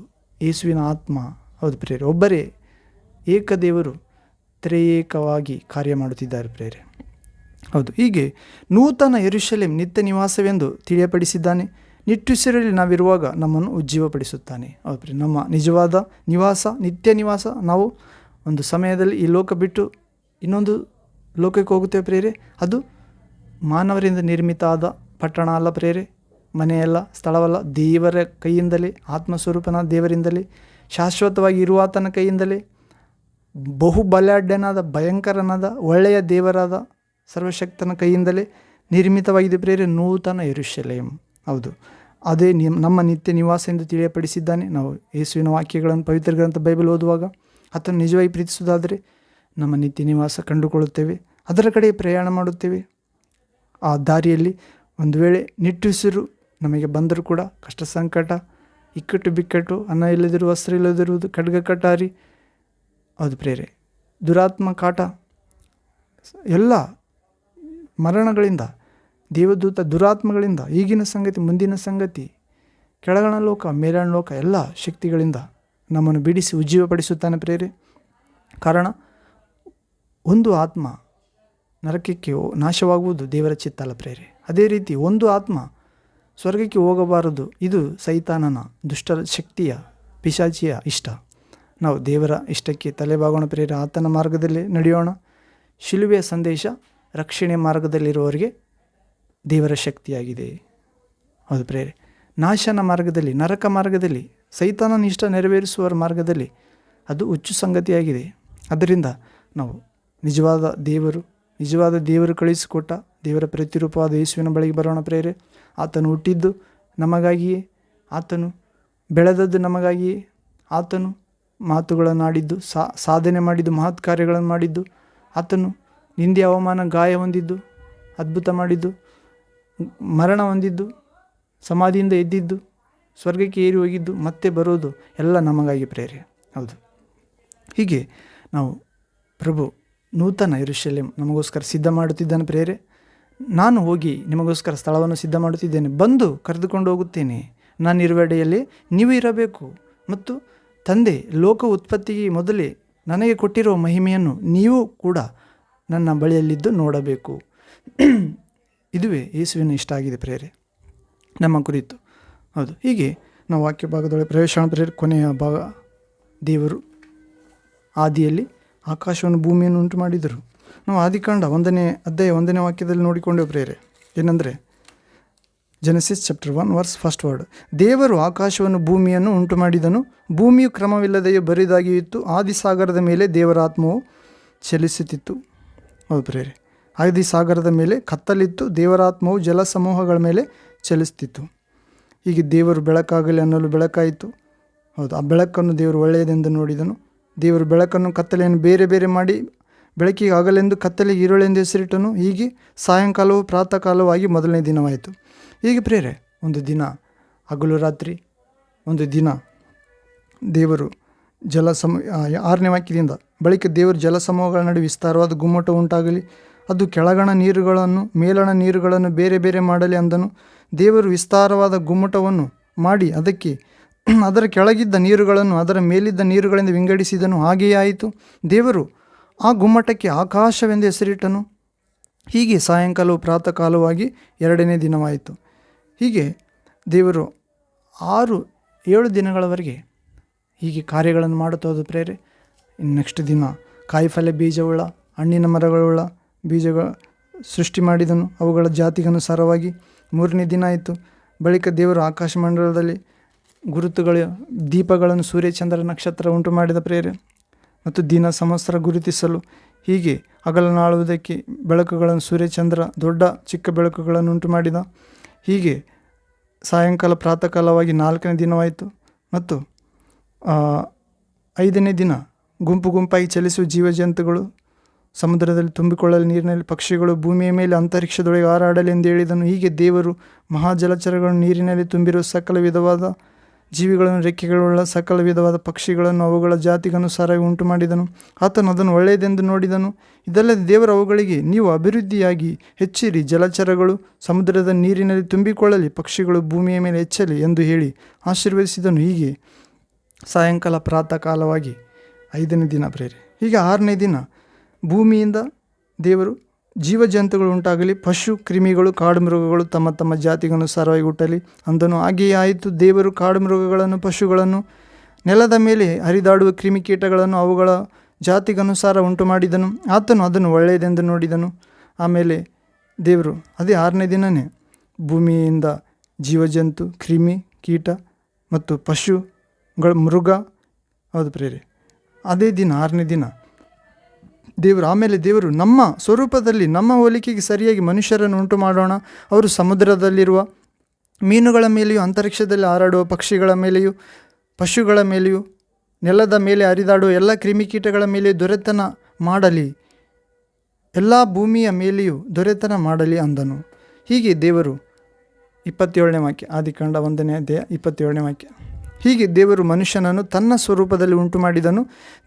ಯೇಸುವಿನ ಆತ್ಮ. ಹೌದು ಪ್ರೇರೆ ಒಬ್ಬರೇ ಏಕದೇವರು ತ್ರೇಯೇಕವಾಗಿ ಕಾರ್ಯ ಮಾಡುತ್ತಿದ್ದಾರೆ ಪ್ರೇರೆ ಹೌದು, ಹೀಗೆ ನೂತನ ಎರುಶಲೆಂ ನಿತ್ಯ ನಿವಾಸವೆಂದು ತಿಳಿಯಪಡಿಸಿದ್ದಾನೆ. ನಿಟ್ಟುಸಿರಲ್ಲಿ ನಾವಿರುವಾಗ ನಮ್ಮನ್ನು ಉಜ್ಜೀವಪಡಿಸುತ್ತಾನೆ. ಹೌದು ಪ್ರಿಯ ನಮ್ಮ ನಿಜವಾದ ನಿವಾಸ, ನಿತ್ಯ ನಿವಾಸ ನಾವು ಒಂದು ಸಮಯದಲ್ಲಿ ಈ ಲೋಕ ಬಿಟ್ಟು ಇನ್ನೊಂದು ಲೋಕಕ್ಕೆ ಹೋಗುತ್ತೇವೆ ಪ್ರೇರೆ. ಅದು ಮಾನವರಿಂದ ನಿರ್ಮಿತ ಆದ ಪಟ್ಟಣ ಅಲ್ಲ ಪ್ರೇರೆ. ಮನೆಯಲ್ಲ ಸ್ಥಳವಲ್ಲ. ದೇವರ ಕೈಯಿಂದಲೇ, ಆತ್ಮಸ್ವರೂಪನ ದೇವರಿಂದಲೇ, ಶಾಶ್ವತವಾಗಿ ಇರುವಾತನ ಕೈಯಿಂದಲೇ ಬಹು ಬಲಾಢ್ಯನಾದ ಭಯಂಕರನಾದ, ಒಳ್ಳೆಯ ದೇವರಾದ ಸರ್ವಶಕ್ತನ ಕೈಯಿಂದಲೇ ನಿರ್ಮಿತವಾಗಿದೆ ಪ್ರೇರೆ ನೂತನ ಯರುಶಲೇಮ್ ಹೌದು. ಅದೇ ನಿಮ್, ನಮ್ಮ ನಿತ್ಯ ನಿವಾಸ ಎಂದು ತಿಳಿಯಪಡಿಸಿದ್ದಾನೆ. ನಾವು ಯೇಸುವಿನ ವಾಕ್ಯಗಳನ್ನು ಪವಿತ್ರ ಗ್ರಂಥ ಬೈಬಲ್ ಓದುವಾಗ, ಆತನು ನಿಜವಾಗಿ ಪ್ರೀತಿಸುವುದಾದರೆ ನಮ್ಮ ನಿತ್ಯ ನಿವಾಸ ಕಂಡುಕೊಳ್ಳುತ್ತೇವೆ. ಅದರ ಕಡೆ ಪ್ರಯಾಣ ಮಾಡುತ್ತೇವೆ. ಆ ದಾರಿಯಲ್ಲಿ ಒಂದು ವೇಳೆ ನಿಟ್ಟುಸಿರು ನಮಗೆ ಬಂದರೂ ಕೂಡ ಕಷ್ಟ ಸಂಕಟ, ಇಕ್ಕಟ್ಟು ಬಿಕ್ಕಟ್ಟು, ಅನ್ನ ಇಲ್ಲದಿರು ವಸ್ತ್ರ ಇಲ್ಲದಿರುವುದು, ಖಡ್ಗ ಕಟಾರಿ ಅದು ಪ್ರೇರೆ. ದುರಾತ್ಮ ಕಾಟ, ಎಲ್ಲ ಮರಣಗಳಿಂದ, ದೇವದೂತ ದುರಾತ್ಮಗಳಿಂದ, ಈಗಿನ ಸಂಗತಿ, ಮುಂದಿನ ಸಂಗತಿ ಕೆಳಗಣ ಲೋಕ ಮೇಲಣ ಲೋಕ, ಎಲ್ಲ ಶಕ್ತಿಗಳಿಂದ ನಮ್ಮನ್ನು ಬಿಡಿಸಿ ಉಜ್ಜೀವಪಡಿಸುತ್ತಾನೆ ಪ್ರೇರೆ. ಕಾರಣ ಒಂದು ಆತ್ಮ ನರಕಕ್ಕೆ ನಾಶವಾಗುವುದು ದೇವರ ಚಿತ್ತಲ ಪ್ರೇರೆ. ಅದೇ ರೀತಿ ಒಂದು ಆತ್ಮ ಸ್ವರ್ಗಕ್ಕೆ ಹೋಗಬಾರದು. ಇದು ಸೈತಾನನ ದುಷ್ಟರ ಶಕ್ತಿಯ ಪಿಶಾಚಿಯ ಇಷ್ಟ. ನಾವು ದೇವರ ಇಷ್ಟಕ್ಕೆ ತಲೆಬಾಗೋಣ ಪ್ರೇರೆ. ಆತನ ಮಾರ್ಗದಲ್ಲಿ ನಡೆಯೋಣ. ಶಿಲುವೆಯ ಸಂದೇಶ ರಕ್ಷಣೆ ಮಾರ್ಗದಲ್ಲಿರುವವರಿಗೆ ದೇವರ ಶಕ್ತಿಯಾಗಿದೆ. ಹೌದು ಪ್ರೇರೆ. ನಾಶನ ಮಾರ್ಗದಲ್ಲಿ, ನರಕ ಮಾರ್ಗದಲ್ಲಿ, ಸೈತಾನನ ಇಷ್ಟ ನೆರವೇರಿಸುವವರ ಮಾರ್ಗದಲ್ಲಿ ಅದು ಹುಚ್ಚು ಸಂಗತಿಯಾಗಿದೆ. ಅದರಿಂದ ನಾವು ನಿಜವಾದ ದೇವರು ನಿಜವಾದ ದೇವರು ಕಳಿಸಿಕೊಟ್ಟ ದೇವರ ಪ್ರತಿರೂಪವಾದ ಯೇಸುವಿನ ಬಳಿಗೆ ಬರೋಣ ಪ್ರೇರೆ. ಆತನು ಹುಟ್ಟಿದ್ದು ನಮಗಾಗಿಯೇ, ಆತನು ಬೆಳೆದದ್ದು ನಮಗಾಗಿಯೇ, ಆತನು ಮಾತುಗಳನ್ನಾಡಿದ್ದು ಸಾಧನೆ ಮಾಡಿದ್ದು, ಮಹತ್ ಕಾರ್ಯಗಳನ್ನು ಮಾಡಿದ್ದು, ಆತನು ನಿಂದೆ ಅವಮಾನ, ಗಾಯ ಹೊಂದಿದ್ದು, ಅದ್ಭುತ ಮಾಡಿದ್ದು, ಮರಣ ಹೊಂದಿದ್ದು, ಸಮಾಧಿಯಿಂದ ಎದ್ದಿದ್ದು, ಸ್ವರ್ಗಕ್ಕೆ ಏರಿ ಹೋಗಿದ್ದು, ಮತ್ತೆ ಬರೋದು ಎಲ್ಲ ನಮಗಾಗಿ ಪ್ರೇರೆ. ಹೌದು. ಹೀಗೆ ನಾವು ಪ್ರಭು ನೂತನ ಇರುಶಲ್ಯಂ ನಮಗೋಸ್ಕರ ಸಿದ್ಧ ಮಾಡುತ್ತಿದ್ದಾನೆ ಪ್ರೇರೆ ನಾನು ಹೋಗಿ ನಿಮಗೋಸ್ಕರ ಸ್ಥಳವನ್ನು ಸಿದ್ಧ ಮಾಡುತ್ತಿದ್ದೇನೆ. ಬಂದು ಕರೆದುಕೊಂಡು ಹೋಗುತ್ತೇನೆ. ನಾನು ಇರುವೆಡೆಯಲ್ಲಿ ನೀವು ಇರಬೇಕು ಮತ್ತು ತಂದೆ, ಲೋಕ ಉತ್ಪತ್ತಿಗೆ ಮೊದಲೇ ನನಗೆ ಕೊಟ್ಟಿರುವ ಮಹಿಮೆಯನ್ನು ನೀವು ಕೂಡ ನನ್ನ ಬಳಿಯಲ್ಲಿದ್ದು ನೋಡಬೇಕು. ಇದುವೇ ಯೇಸುವಿನ ಇಷ್ಟ ಆಗಿದೆ ಪ್ರೇರೆ ನಮ್ಮ ಕುರಿತು. ಹೌದು, ಹೀಗೆ ನಾವು ವಾಕ್ಯ ಭಾಗದೊಳಗೆ ಪ್ರವೇಶ ಪ್ರೇರೆ ಕೊನೆಯ ಭಾಗ ದೇವರು ಆದಿಯಲ್ಲಿ ಆಕಾಶವನ್ನು ಭೂಮಿಯನ್ನು ಉಂಟು ಮಾಡಿದರು ನಾವು ಆದಿಕಾಂಡ ಒಂದನೇ ಅಧ್ಯಾಯ ಒಂದನೇ ವಾಕ್ಯದಲ್ಲಿ ನೋಡಿಕೊಂಡೇವು ಪ್ರೇರೆ ಏನಂದರೆ Genesis chapter one verse first word ದೇವರು ಆಕಾಶವನ್ನು ಭೂಮಿಯನ್ನು ಉಂಟು ಮಾಡಿದನು ಭೂಮಿಯು ಕ್ರಮವಿಲ್ಲದೆಯೇ ಬರಿದಾಗಿಯೂ ಇತ್ತು. ಆದಿಸಾಗರದ ಮೇಲೆ ದೇವರ ಆತ್ಮವು ಚಲಿಸುತ್ತಿತ್ತು. ಹೌದು ಪ್ರೇರೆ ಆದಿಸಾಗರದ ಮೇಲೆ ಕತ್ತಲಿತ್ತು. ದೇವರಾತ್ಮವು ಜಲ ಸಮೂಹಗಳ ಮೇಲೆ ಚಲಿಸ್ತಿತ್ತು ಹೀಗೆ ದೇವರು ಬೆಳಕಾಗಲಿ ಅನ್ನಲು ಬೆಳಕಾಯಿತು. ಹೌದು, ಆ ಬೆಳಕನ್ನು ದೇವರು ಒಳ್ಳೆಯದೆಂದು ನೋಡಿದನು. ದೇವರು ಬೆಳಕನ್ನು ಕತ್ತಲೆಯನ್ನು ಬೇರೆ ಬೇರೆ ಮಾಡಿ ಬೆಳಕಿಗೆ ಆಗಲೆಂದು ಕತ್ತಲೆಗೆ ಈರುಳೆಂದು ಹೆಸರಿಟ್ಟನು. ಹೀಗೆ ಸಾಯಂಕಾಲವು ಪ್ರಾತಃ ಕಾಲವಾಗಿ ಮೊದಲನೇ ದಿನವಾಯಿತು. ಹೀಗೆ ಪ್ರೇರೆ, ಒಂದು ದಿನ, ಹಗಲು ರಾತ್ರಿ, ಒಂದು ದಿನ ದೇವರು ಜಲ ಸಮ ಆರನೇ ವಾಕ್ಯದಿಂದ, ಬಳಿಕ ದೇವರು ಜಲಸಮೂಹಗಳ ನಡುವೆ ವಿಸ್ತಾರವಾದ ಗುಮ್ಮಟ ಉಂಟಾಗಲಿ, ಅದು ಕೆಳಗಣ ನೀರುಗಳನ್ನು, ಮೇಲಣ ನೀರುಗಳನ್ನು ಬೇರೆ ಬೇರೆ ಮಾಡಲಿ ಅಂದನು. ದೇವರು ವಿಸ್ತಾರವಾದ ಗುಮ್ಮಟವನ್ನು ಮಾಡಿ, ಅದಕ್ಕೆ (clears throat) ಅದರ ಕೆಳಗಿದ್ದ ನೀರುಗಳನ್ನು, ಅದರ ಮೇಲಿದ್ದ ನೀರುಗಳಿಂದ ವಿಂಗಡಿಸಿದನು, ಹಾಗೆಯೇ ಆಯಿತು. ದೇವರು ಆ ಗುಮ್ಮಟಕ್ಕೆ ಆಕಾಶವೆಂದು ಹೆಸರಿಟ್ಟನು. ಹೀಗೆ ಸಾಯಂಕಾಲವು ಪ್ರಾತಃ ಕಾಲವಾಗಿ ಎರಡನೇ ದಿನವಾಯಿತು. ಹೀಗೆ ದೇವರು ಆರು, ಏಳು ದಿನಗಳವರೆಗೆ ಹೀಗೆ ಕಾರ್ಯಗಳನ್ನು ಮಾಡುತ್ತಾ ಹೋದ ಪ್ರೇರೆ ನೆಕ್ಸ್ಟ್ ದಿನ ಕಾಯಿಫಲೆ ಬೀಜವುಳ್ಳ, ಹಣ್ಣಿನ ಮರಗಳುಳ್ಳ ಬೀಜಗಳ ಸೃಷ್ಟಿ ಮಾಡಿದನು. ಅವುಗಳ ಜಾತಿಗನುಸಾರವಾಗಿ ಮೂರನೇ ದಿನ ಆಯಿತು. ಬಳಿಕ ದೇವರು ಆಕಾಶಮಂಡಲದಲ್ಲಿ ಗುರುತುಗಳ, ದೀಪಗಳನ್ನು ಸೂರ್ಯಚಂದ್ರ ನಕ್ಷತ್ರ ಉಂಟು ಮಾಡಿದ ಪ್ರೇರೆ ಮತ್ತು ದಿನ ಸಮಸ್ತ್ರ ಗುರುತಿಸಲು ಹೀಗೆ ಅಗಲನಾಳುವುದಕ್ಕೆ ಬೆಳಕುಗಳನ್ನು ಸೂರ್ಯಚಂದ್ರ ದೊಡ್ಡ ಚಿಕ್ಕ ಬೆಳಕುಗಳನ್ನು ಉಂಟು ಮಾಡಿದ. ಹೀಗೆ ಸಾಯಂಕಾಲ ಪ್ರಾತಃ ಕಾಲವಾಗಿ ನಾಲ್ಕನೇ ದಿನವಾಯಿತು ಮತ್ತು ಐದನೇ ದಿನ ಗುಂಪು ಗುಂಪಾಗಿ ಚಲಿಸುವ ಜೀವಜಂತುಗಳು, ಸಮುದ್ರದಲ್ಲಿ ತುಂಬಿಕೊಳ್ಳಲು ನೀರಿನಲ್ಲಿ ಪಕ್ಷಿಗಳು ಭೂಮಿಯ ಮೇಲೆ ಅಂತರಿಕ್ಷದೊಳಗೆ ಹಾರಾಡಲಿ ಎಂದು ಹೇಳಿದನು. ಹೀಗೆ ದೇವರು ಮಹಾಜಲಚರಗಳನ್ನು ನೀರಿನಲ್ಲಿ ತುಂಬಿರುವ ಸಕಲ ವಿಧವಾದ ಜೀವಿಗಳನ್ನು ರೆಕ್ಕೆಗಳುಳ್ಳ ಸಕಲ ವಿಧವಾದ ಪಕ್ಷಿಗಳನ್ನು ಅವುಗಳ ಜಾತಿಗನುಸಾರ ಉಂಟು ಮಾಡಿದನು ಆತನು ಅದನ್ನು ಒಳ್ಳೆಯದೆಂದು ನೋಡಿದನು. ಇದಲ್ಲದೆ ದೇವರು ಅವುಗಳಿಗೆ, ನೀವು ಅಭಿವೃದ್ಧಿಯಾಗಿ ಹೆಚ್ಚಿರಿ, ಜಲಚರಗಳು ಸಮುದ್ರದ ನೀರಿನಲ್ಲಿ ತುಂಬಿಕೊಳ್ಳಲಿ, ಪಕ್ಷಿಗಳು ಭೂಮಿಯ ಮೇಲೆ ಹೆಚ್ಚಲಿ ಎಂದು ಹೇಳಿ ಆಶೀರ್ವದಿಸಿದನು. ಹೀಗೆ ಸಾಯಂಕಾಲ ಪ್ರಾತಃ ಕಾಲವಾಗಿ ಐದನೇ ದಿನ ಪ್ರೇರೆ ಹೀಗೆ ಆರನೇ ದಿನ ಭೂಮಿಯಿಂದ ದೇವರು ಜೀವಜಂತುಗಳು ಉಂಟಾಗಲಿ, ಪಶು ಕ್ರಿಮಿಗಳು, ಕಾಡು ಮೃಗಗಳು ತಮ್ಮ ತಮ್ಮ ಜಾತಿಗನುಸಾರವಾಗಿ ಹುಟ್ಟಲಿ. ಅಂದನು, ಹಾಗೆಯೇ ಆಯಿತು. ದೇವರು ಕಾಡು ಮೃಗಗಳನ್ನು, ಪಶುಗಳನ್ನು ನೆಲದ ಮೇಲೆ ಹರಿದಾಡುವ ಕ್ರಿಮಿಕೀಟಗಳನ್ನು ಅವುಗಳ ಜಾತಿಗನುಸಾರ ಉಂಟು ಮಾಡಿದನು ಆತನು ಅದನ್ನು ಒಳ್ಳೆಯದೆಂದು ನೋಡಿದನು. ಆಮೇಲೆ ದೇವರು, ಅದೇ ಆರನೇ ದಿನವೇ ಭೂಮಿಯಿಂದ ಜೀವಜಂತು, ಕ್ರಿಮಿ ಕೀಟ ಮತ್ತು ಪಶುಗಳ ಮೃಗ, ಹೌದು ಪ್ರೇರಿ ಅದೇ ದಿನ, ಆರನೇ ದಿನ ದೇವರು, ಆಮೇಲೆ ದೇವರು ನಮ್ಮ ಸ್ವರೂಪದಲ್ಲಿ, ನಮ್ಮ ಹೋಲಿಕೆಗೆ ಸರಿಯಾಗಿ ಮನುಷ್ಯರನ್ನು ಉಂಟು ಮಾಡೋಣ. ಅವರು ಸಮುದ್ರದಲ್ಲಿರುವ ಮೀನುಗಳ ಮೇಲೆಯೂ, ಅಂತರಿಕ್ಷದಲ್ಲಿ ಹಾರಾಡುವ ಪಕ್ಷಿಗಳ ಮೇಲೆಯೂ, ಪಶುಗಳ ಮೇಲೆಯೂ, ನೆಲದ ಮೇಲೆ ಹರಿದಾಡುವ ಎಲ್ಲ ಕ್ರಿಮಿಕೀಟಗಳ ಮೇಲೆ ದೊರೆತನ ಮಾಡಲಿ. ಎಲ್ಲ ಭೂಮಿಯ ಮೇಲೆಯೂ ದೊರೆತನ ಮಾಡಲಿ ಅಂದನು. ಹೀಗೆ ದೇವರು ಇಪ್ಪತ್ತೇಳನೇ ವಾಕ್ಯ, ಆದಿಕಾಂಡ ಒಂದನೇ ಅಧ್ಯಾಯ ಇಪ್ಪತ್ತೇಳನೇ ವಾಕ್ಯ. ಹೀಗೆ ದೇವರು ಮನುಷ್ಯನನ್ನು ತನ್ನ ಸ್ವರೂಪದಲ್ಲಿ ಉಂಟು ಮಾಡಿದನು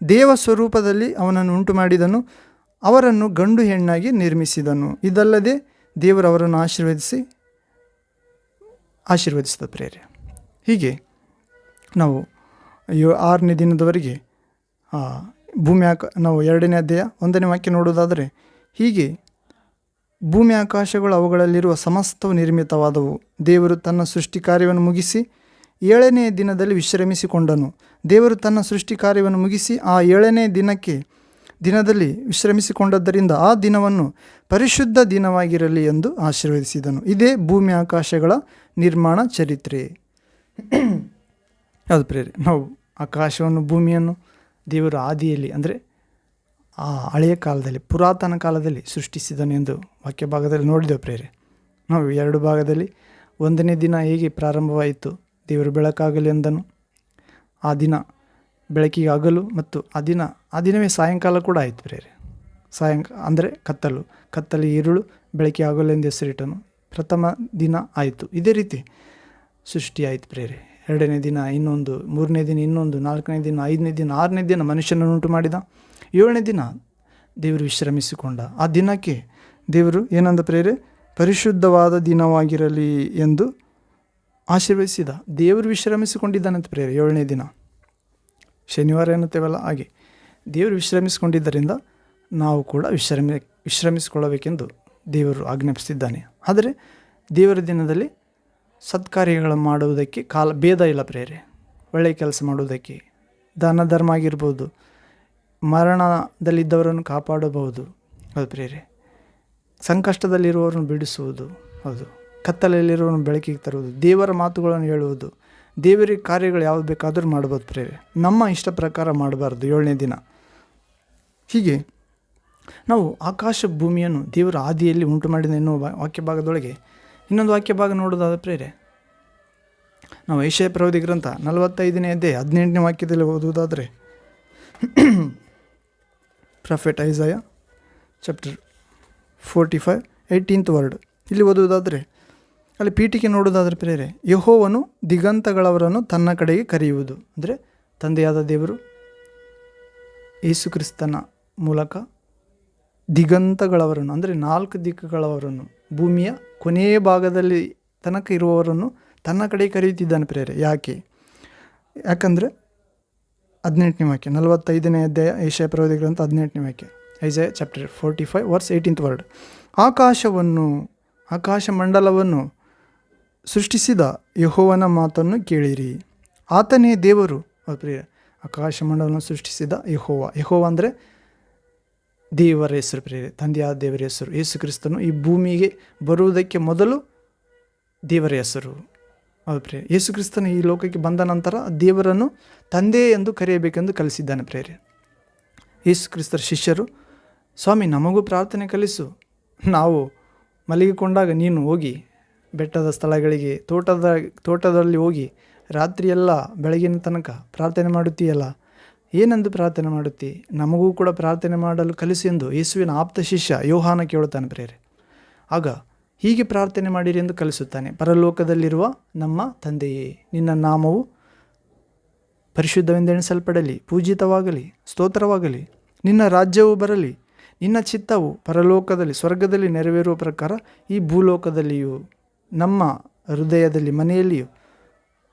ದೇವ ಸ್ವರೂಪದಲ್ಲಿ ಅವನನ್ನು ಉಂಟು ಮಾಡಿದನು ಅವರನ್ನು ಗಂಡು ಹೆಣ್ಣಾಗಿ ನಿರ್ಮಿಸಿದನು. ಇದಲ್ಲದೆ ದೇವರು ಅವರನ್ನು ಆಶೀರ್ವದಿಸಿ ಆಶೀರ್ವದಿಸಿದ ಪ್ರೇರೆ ಹೀಗೆ ನಾವು ಆರನೇ ದಿನದವರೆಗೆ ಭೂಮಿ ಆಕ, ನಾವು ಎರಡನೇ ಅಧ್ಯಾಯ ಒಂದನೇ ವಾಕ್ಯ ನೋಡೋದಾದರೆ ಹೀಗೆ ಭೂಮಿ ಆಕಾಶಗಳು ಅವುಗಳಲ್ಲಿರುವ ಸಮಸ್ತವು ನಿರ್ಮಿತವಾದವು. ದೇವರು ತನ್ನ ಸೃಷ್ಟಿ ಕಾರ್ಯವನ್ನು ಮುಗಿಸಿ ಏಳನೇ ದಿನದಲ್ಲಿ ವಿಶ್ರಮಿಸಿಕೊಂಡನು. ದೇವರು ತನ್ನ ಸೃಷ್ಟಿ ಕಾರ್ಯವನ್ನು ಮುಗಿಸಿ ಆ ಏಳನೇ ದಿನಕ್ಕೆ ದಿನದಲ್ಲಿ ವಿಶ್ರಮಿಸಿಕೊಂಡದ್ದರಿಂದ ಆ ದಿನವನ್ನು ಪರಿಶುದ್ಧ ದಿನವಾಗಿರಲಿ ಎಂದು ಆಶೀರ್ವದಿಸಿದನು. ಇದೇ ಭೂಮಿ ಆಕಾಶಗಳ ನಿರ್ಮಾಣ ಚರಿತ್ರೆ. ಯಾವುದು ಪ್ರೇರೆ? ನಾವು ಆಕಾಶವನ್ನು, ಭೂಮಿಯನ್ನು ದೇವರ ಆದಿಯಲ್ಲಿ ಅಂದರೆ ಆ ಹಳೆಯ ಕಾಲದಲ್ಲಿ, ಪುರಾತನ ಕಾಲದಲ್ಲಿ ಸೃಷ್ಟಿಸಿದನು ಎಂದು ವಾಕ್ಯ ಭಾಗದಲ್ಲಿ ನೋಡಿದೆವು ಪ್ರೇರೆ. ನಾವು ಎರಡು ಭಾಗದಲ್ಲಿ ಒಂದನೇ ದಿನ ಹೇಗೆ ಪ್ರಾರಂಭವಾಯಿತು ದೇವರು ಬೆಳಕಾಗಲಿ ಎಂದನು ಆ ದಿನ ಬೆಳಕಿಗೆ ಹಗಲು ಮತ್ತು ಆ ದಿನ, ಆ ದಿನವೇ ಸಾಯಂಕಾಲ ಕೂಡ ಆಯಿತು ಪ್ರೇರೆ ಸಾಯಂಕ, ಅಂದರೆ ಕತ್ತಲು, ಕತ್ತಲಿ ഇരുಳು ಬೆಳಕಿ ಆಗಲು ಎಂದು ಹೆಸರಿಟ್ಟನು. ಪ್ರಥಮ ದಿನ ಆಯಿತು. ಇದೇ ರೀತಿ ಸೃಷ್ಟಿಯಾಯಿತು ಪ್ರೇರೆ ಎರಡನೇ ದಿನ, ಇನ್ನೊಂದು, ಮೂರನೇ ದಿನ, ಇನ್ನೊಂದು, ನಾಲ್ಕನೇ ದಿನ, ಐದನೇ ದಿನ, ಆರನೇ ದಿನ ಮನುಷ್ಯನನ್ನು ಉಂಟು ಮಾಡಿದ ಏಳನೇ ದಿನ ದೇವರು ವಿಶ್ರಮಿಸಿಕೊಂಡ. ಆ ದಿನಕ್ಕೆ ದೇವರು ಏನಂದ ಪ್ರೇರೆ ಪರಿಶುದ್ಧವಾದ ದಿನವಾಗಿರಲಿ ಎಂದು ಆಶೀರ್ವದಿಸಿದ. ದೇವರು ವಿಶ್ರಮಿಸಿಕೊಂಡಿದ್ದಾನಂತ ಪ್ರೇರೆ ಏಳನೇ ದಿನ. ಶನಿವಾರ ಎನ್ನುತ್ತೇವಲ್ಲ, ಹಾಗೆ. ದೇವರು ವಿಶ್ರಮಿಸಿಕೊಂಡಿದ್ದರಿಂದ ನಾವು ಕೂಡ ವಿಶ್ರಮಿ, ವಿಶ್ರಮಿಸಿಕೊಳ್ಳಬೇಕೆಂದು ದೇವರು ಆಜ್ಞಾಪಿಸಿದ್ದಾನೆ. ಆದರೆ ದೇವರ ದಿನದಲ್ಲಿ ಸತ್ಕಾರ್ಯಗಳನ್ನು ಮಾಡುವುದಕ್ಕೆ ಕಾಲ, ಭೇದ ಇಲ್ಲ ಪ್ರೇರೆ ಒಳ್ಳೆಯ ಕೆಲಸ ಮಾಡುವುದಕ್ಕೆ. ದಾನ, ಧರ್ಮ ಆಗಿರ್ಬೋದು. ಮರಣದಲ್ಲಿದ್ದವರನ್ನು ಕಾಪಾಡಬಹುದು. ಹೌದು ಪ್ರೇರೆ ಸಂಕಷ್ಟದಲ್ಲಿರುವವರನ್ನು ಬಿಡಿಸುವುದು. ಹೌದು. ಕತ್ತಲಲ್ಲಿರುವವರನ್ನು ಬೆಳಕಿಗೆ ತರುವುದು. ದೇವರ ಮಾತುಗಳನ್ನು ಹೇಳುವುದು. ದೇವರ ಕಾರ್ಯಗಳು ಯಾವ್ದು ಬೇಕಾದರೂ ಮಾಡ್ಬೋದು ಪ್ರೇರೆ ನಮ್ಮ ಇಷ್ಟ ಪ್ರಕಾರ ಮಾಡಬಾರ್ದು. ಏಳನೇ ದಿನ. ಹೀಗೆ ನಾವು ಆಕಾಶ ಭೂಮಿಯನ್ನು ದೇವರ ಆದಿಯಲ್ಲಿ ಉಂಟು ಮಾಡಿದ ಎನ್ನುವ ವಾಕ್ಯ ಭಾಗದೊಳಗೆ ಇನ್ನೊಂದು ವಾಕ್ಯ ಭಾಗ ನೋಡೋದಾದ ಪ್ರೇರೆ ನಾವು ಏಷ್ಯಾ ಪ್ರವೃತ್ತಿ ಗ್ರಂಥ ನಲವತ್ತೈದನೇ ಅದೇ ಹದಿನೆಂಟನೇ ವಾಕ್ಯದಲ್ಲಿ ಓದುವುದಾದರೆ, prophet Isaiah, chapter forty five, eighteenth word. ಇಲ್ಲಿ ಓದುವುದಾದರೆ ಅಲ್ಲಿ ಪೀಠಿಕೆ ನೋಡೋದಾದ್ರೆ ಪ್ರೇರೆ, ಯಹೋವನು ದಿಗಂತಗಳವರನ್ನು ತನ್ನ ಕಡೆಗೆ ಕರೆಯುವುದು. ಅಂದರೆ ತಂದೆಯಾದ ದೇವರು ಯೇಸುಕ್ರಿಸ್ತನ ಮೂಲಕ ದಿಗಂತಗಳವರನ್ನು, ಅಂದರೆ ನಾಲ್ಕು ದಿಕ್ಕುಗಳವರನ್ನು, ಭೂಮಿಯ ಕೊನೆಯ ಭಾಗದಲ್ಲಿ ತನಕ ಇರುವವರನ್ನು ತನ್ನ ಕಡೆ ಕರೆಯುತ್ತಿದ್ದಾನೆ ಪ್ರೇರೆ. ಯಾಕೆ? ಯಾಕಂದರೆ ಹದಿನೆಂಟನೇ ವಾಕ್ಯ, ನಲವತ್ತೈದನೇ ಅಧ್ಯಾಯ, ಏಷ್ಯಾ ಪ್ರವೃತ್ತಿ ಗ್ರಂಥ ಹದಿನೆಂಟನೇ ವಾಕ್ಯ Isaiah chapter forty five verse eighteenth word. ಆಕಾಶವನ್ನು, ಆಕಾಶ ಮಂಡಲವನ್ನು ಸೃಷ್ಟಿಸಿದ ಯಹೋವನ ಮಾತನ್ನು ಕೇಳಿರಿ. ಆತನೇ ದೇವರು. ಪ್ರಿಯ ಆಕಾಶ ಮಂಡಲವನ್ನು ಸೃಷ್ಟಿಸಿದ ಯಹೋವ. ಯಹೋವ ಅಂದರೆ ದೇವರ ಹೆಸರು ಪ್ರಿಯರೇ ತಂದೆಯಾದ ದೇವರ ಹೆಸರು. ಯೇಸು ಕ್ರಿಸ್ತನು ಈ ಭೂಮಿಗೆ ಬರುವುದಕ್ಕೆ ಮೊದಲು ದೇವರ ಹೆಸರು. ಹೌದು ಪ್ರಿಯ, ಯೇಸು ಕ್ರಿಸ್ತನು ಈ ಲೋಕಕ್ಕೆ ಬಂದ ನಂತರ ದೇವರನ್ನು ತಂದೆ ಎಂದು ಕರೆಯಬೇಕೆಂದು ಕಲಿಸಿದ್ದಾನೆ ಪ್ರೇರೆ ಯೇಸು ಕ್ರಿಸ್ತರ ಶಿಷ್ಯರು, ಸ್ವಾಮಿ, ನಮಗೂ ಪ್ರಾರ್ಥನೆ ಕಲಿಸು. ನಾವು ಮಲಗಿಕೊಂಡಾಗ ನೀನು ಹೋಗಿ ಬೆಟ್ಟದ ಸ್ಥಳಗಳಿಗೆ, ತೋಟದ, ತೋಟದಲ್ಲಿ ಹೋಗಿ ರಾತ್ರಿಯೆಲ್ಲ ಬೆಳಗಿನ ತನಕ ಪ್ರಾರ್ಥನೆ ಮಾಡುತ್ತೀಯಲ್ಲ? ಏನೆಂದು ಪ್ರಾರ್ಥನೆ ಮಾಡುತ್ತಿ? ನಮಗೂ ಕೂಡ ಪ್ರಾರ್ಥನೆ ಮಾಡಲು ಕಲಿಸಿ ಎಂದು ಯೇಸುವಿನ ಆಪ್ತ ಶಿಷ್ಯ ಯೋಹಾನ ಕೇಳುತ್ತಾನೆ ಪ್ರೇರೆ ಆಗ ಹೀಗೆ ಪ್ರಾರ್ಥನೆ ಮಾಡಿರಿ ಎಂದು ಕಲಿಸುತ್ತಾನೆ. ಪರಲೋಕದಲ್ಲಿರುವ ನಮ್ಮ ತಂದೆಯೇ, ನಿನ್ನ ನಾಮವು ಪರಿಶುದ್ಧವೆಂದೆಣಿಸಲ್ಪಡಲಿ ಪೂಜಿತವಾಗಲಿ, ಸ್ತೋತ್ರವಾಗಲಿ. ನಿನ್ನ ರಾಜ್ಯವು ಬರಲಿ, ನಿನ್ನ ಚಿತ್ತವು ಪರಲೋಕದಲ್ಲಿ, ಸ್ವರ್ಗದಲ್ಲಿ ನೆರವೇರುವ ಪ್ರಕಾರ ಈ ಭೂಲೋಕದಲ್ಲಿಯೂ ನಮ್ಮ ಹೃದಯದಲ್ಲಿ, ಮನೆಯಲ್ಲಿಯೂ,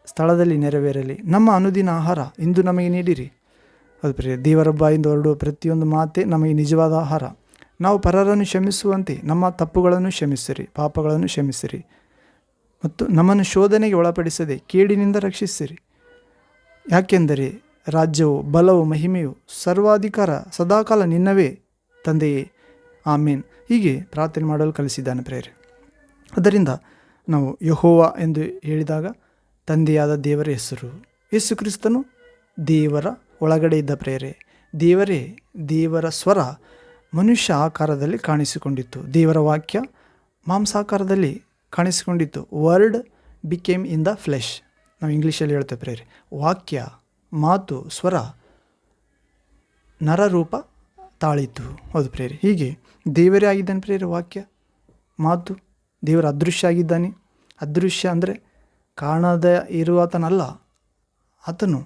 ಸ್ಥಳದಲ್ಲಿ ನೆರವೇರಲಿ. ನಮ್ಮ ಅನುದಿನ ಆಹಾರ ಇಂದು ನಮಗೆ ನೀಡಿರಿ. ಅದು ಪ್ರಿಯ ದೇವರ ಬಾಯಿಂದ ಹೊರಡುವ ಪ್ರತಿಯೊಂದು ಮಾತೆ ನಮಗೆ ನಿಜವಾದ ಆಹಾರ. ನಾವು ಪರರನ್ನು ಕ್ಷಮಿಸುವಂತೆ, ನಮ್ಮ ತಪ್ಪುಗಳನ್ನು ಕ್ಷಮಿಸಿರಿ, ಪಾಪಗಳನ್ನು ಕ್ಷಮಿಸಿರಿ. ಮತ್ತು ನಮ್ಮನ್ನು ಶೋಧನೆಗೆ ಒಳಪಡಿಸದೆ, ಕೇಡಿನಿಂದ ರಕ್ಷಿಸಿರಿ. ಯಾಕೆಂದರೆ ರಾಜ್ಯವು, ಬಲವು, ಮಹಿಮೆಯು ಸರ್ವಾಧಿಕಾರ, ಸದಾಕಾಲ ನಿನ್ನವೇ ತಂದೆಯೇ. ಆಮೇನ್. ಹೀಗೆ ಪ್ರಾರ್ಥನೆ ಮಾಡಲು ಕಲಿಸಿದ್ದಾನೆ ಪ್ರೇರೆ ಅದರಿಂದ ನಾವು ಯಹೋವ ಎಂದು ಹೇಳಿದಾಗ, ತಂದೆಯಾದ ದೇವರ ಹೆಸರು ಯೇಸು ಕ್ರಿಸ್ತನು ದೇವರ ಒಳಗಡೆ ಇದ್ದ ಪ್ರೇರೆ. ದೇವರೇ, ದೇವರ ಸ್ವರ ಮನುಷ್ಯ ಆಕಾರದಲ್ಲಿ ಕಾಣಿಸಿಕೊಂಡಿತ್ತು. ದೇವರ ವಾಕ್ಯ ಮಾಂಸಾಕಾರದಲ್ಲಿ ಕಾಣಿಸಿಕೊಂಡಿತ್ತು. Word became in the flesh ನಾವು ಇಂಗ್ಲೀಷಲ್ಲಿ ಹೇಳ್ತೇವೆ ಪ್ರೇರೆ. ವಾಕ್ಯ, ಮಾತು, ಸ್ವರ ನರರೂಪ ತಾಳಿತು. ಹೌದು ಪ್ರೇರೆ. ಹೀಗೆ ದೇವರೇ ಆಗಿದ್ದಾನೆ ಪ್ರೇರೆ ವಾಕ್ಯ, ಮಾತು. ದೇವರ ಅದೃಶ್ಯ ಆಗಿದ್ದಾನೆ. ಅದೃಶ್ಯ ಅಂದರೆ ಕಾಣದ ಇರುವಾತನಲ್ಲ. ಆತನು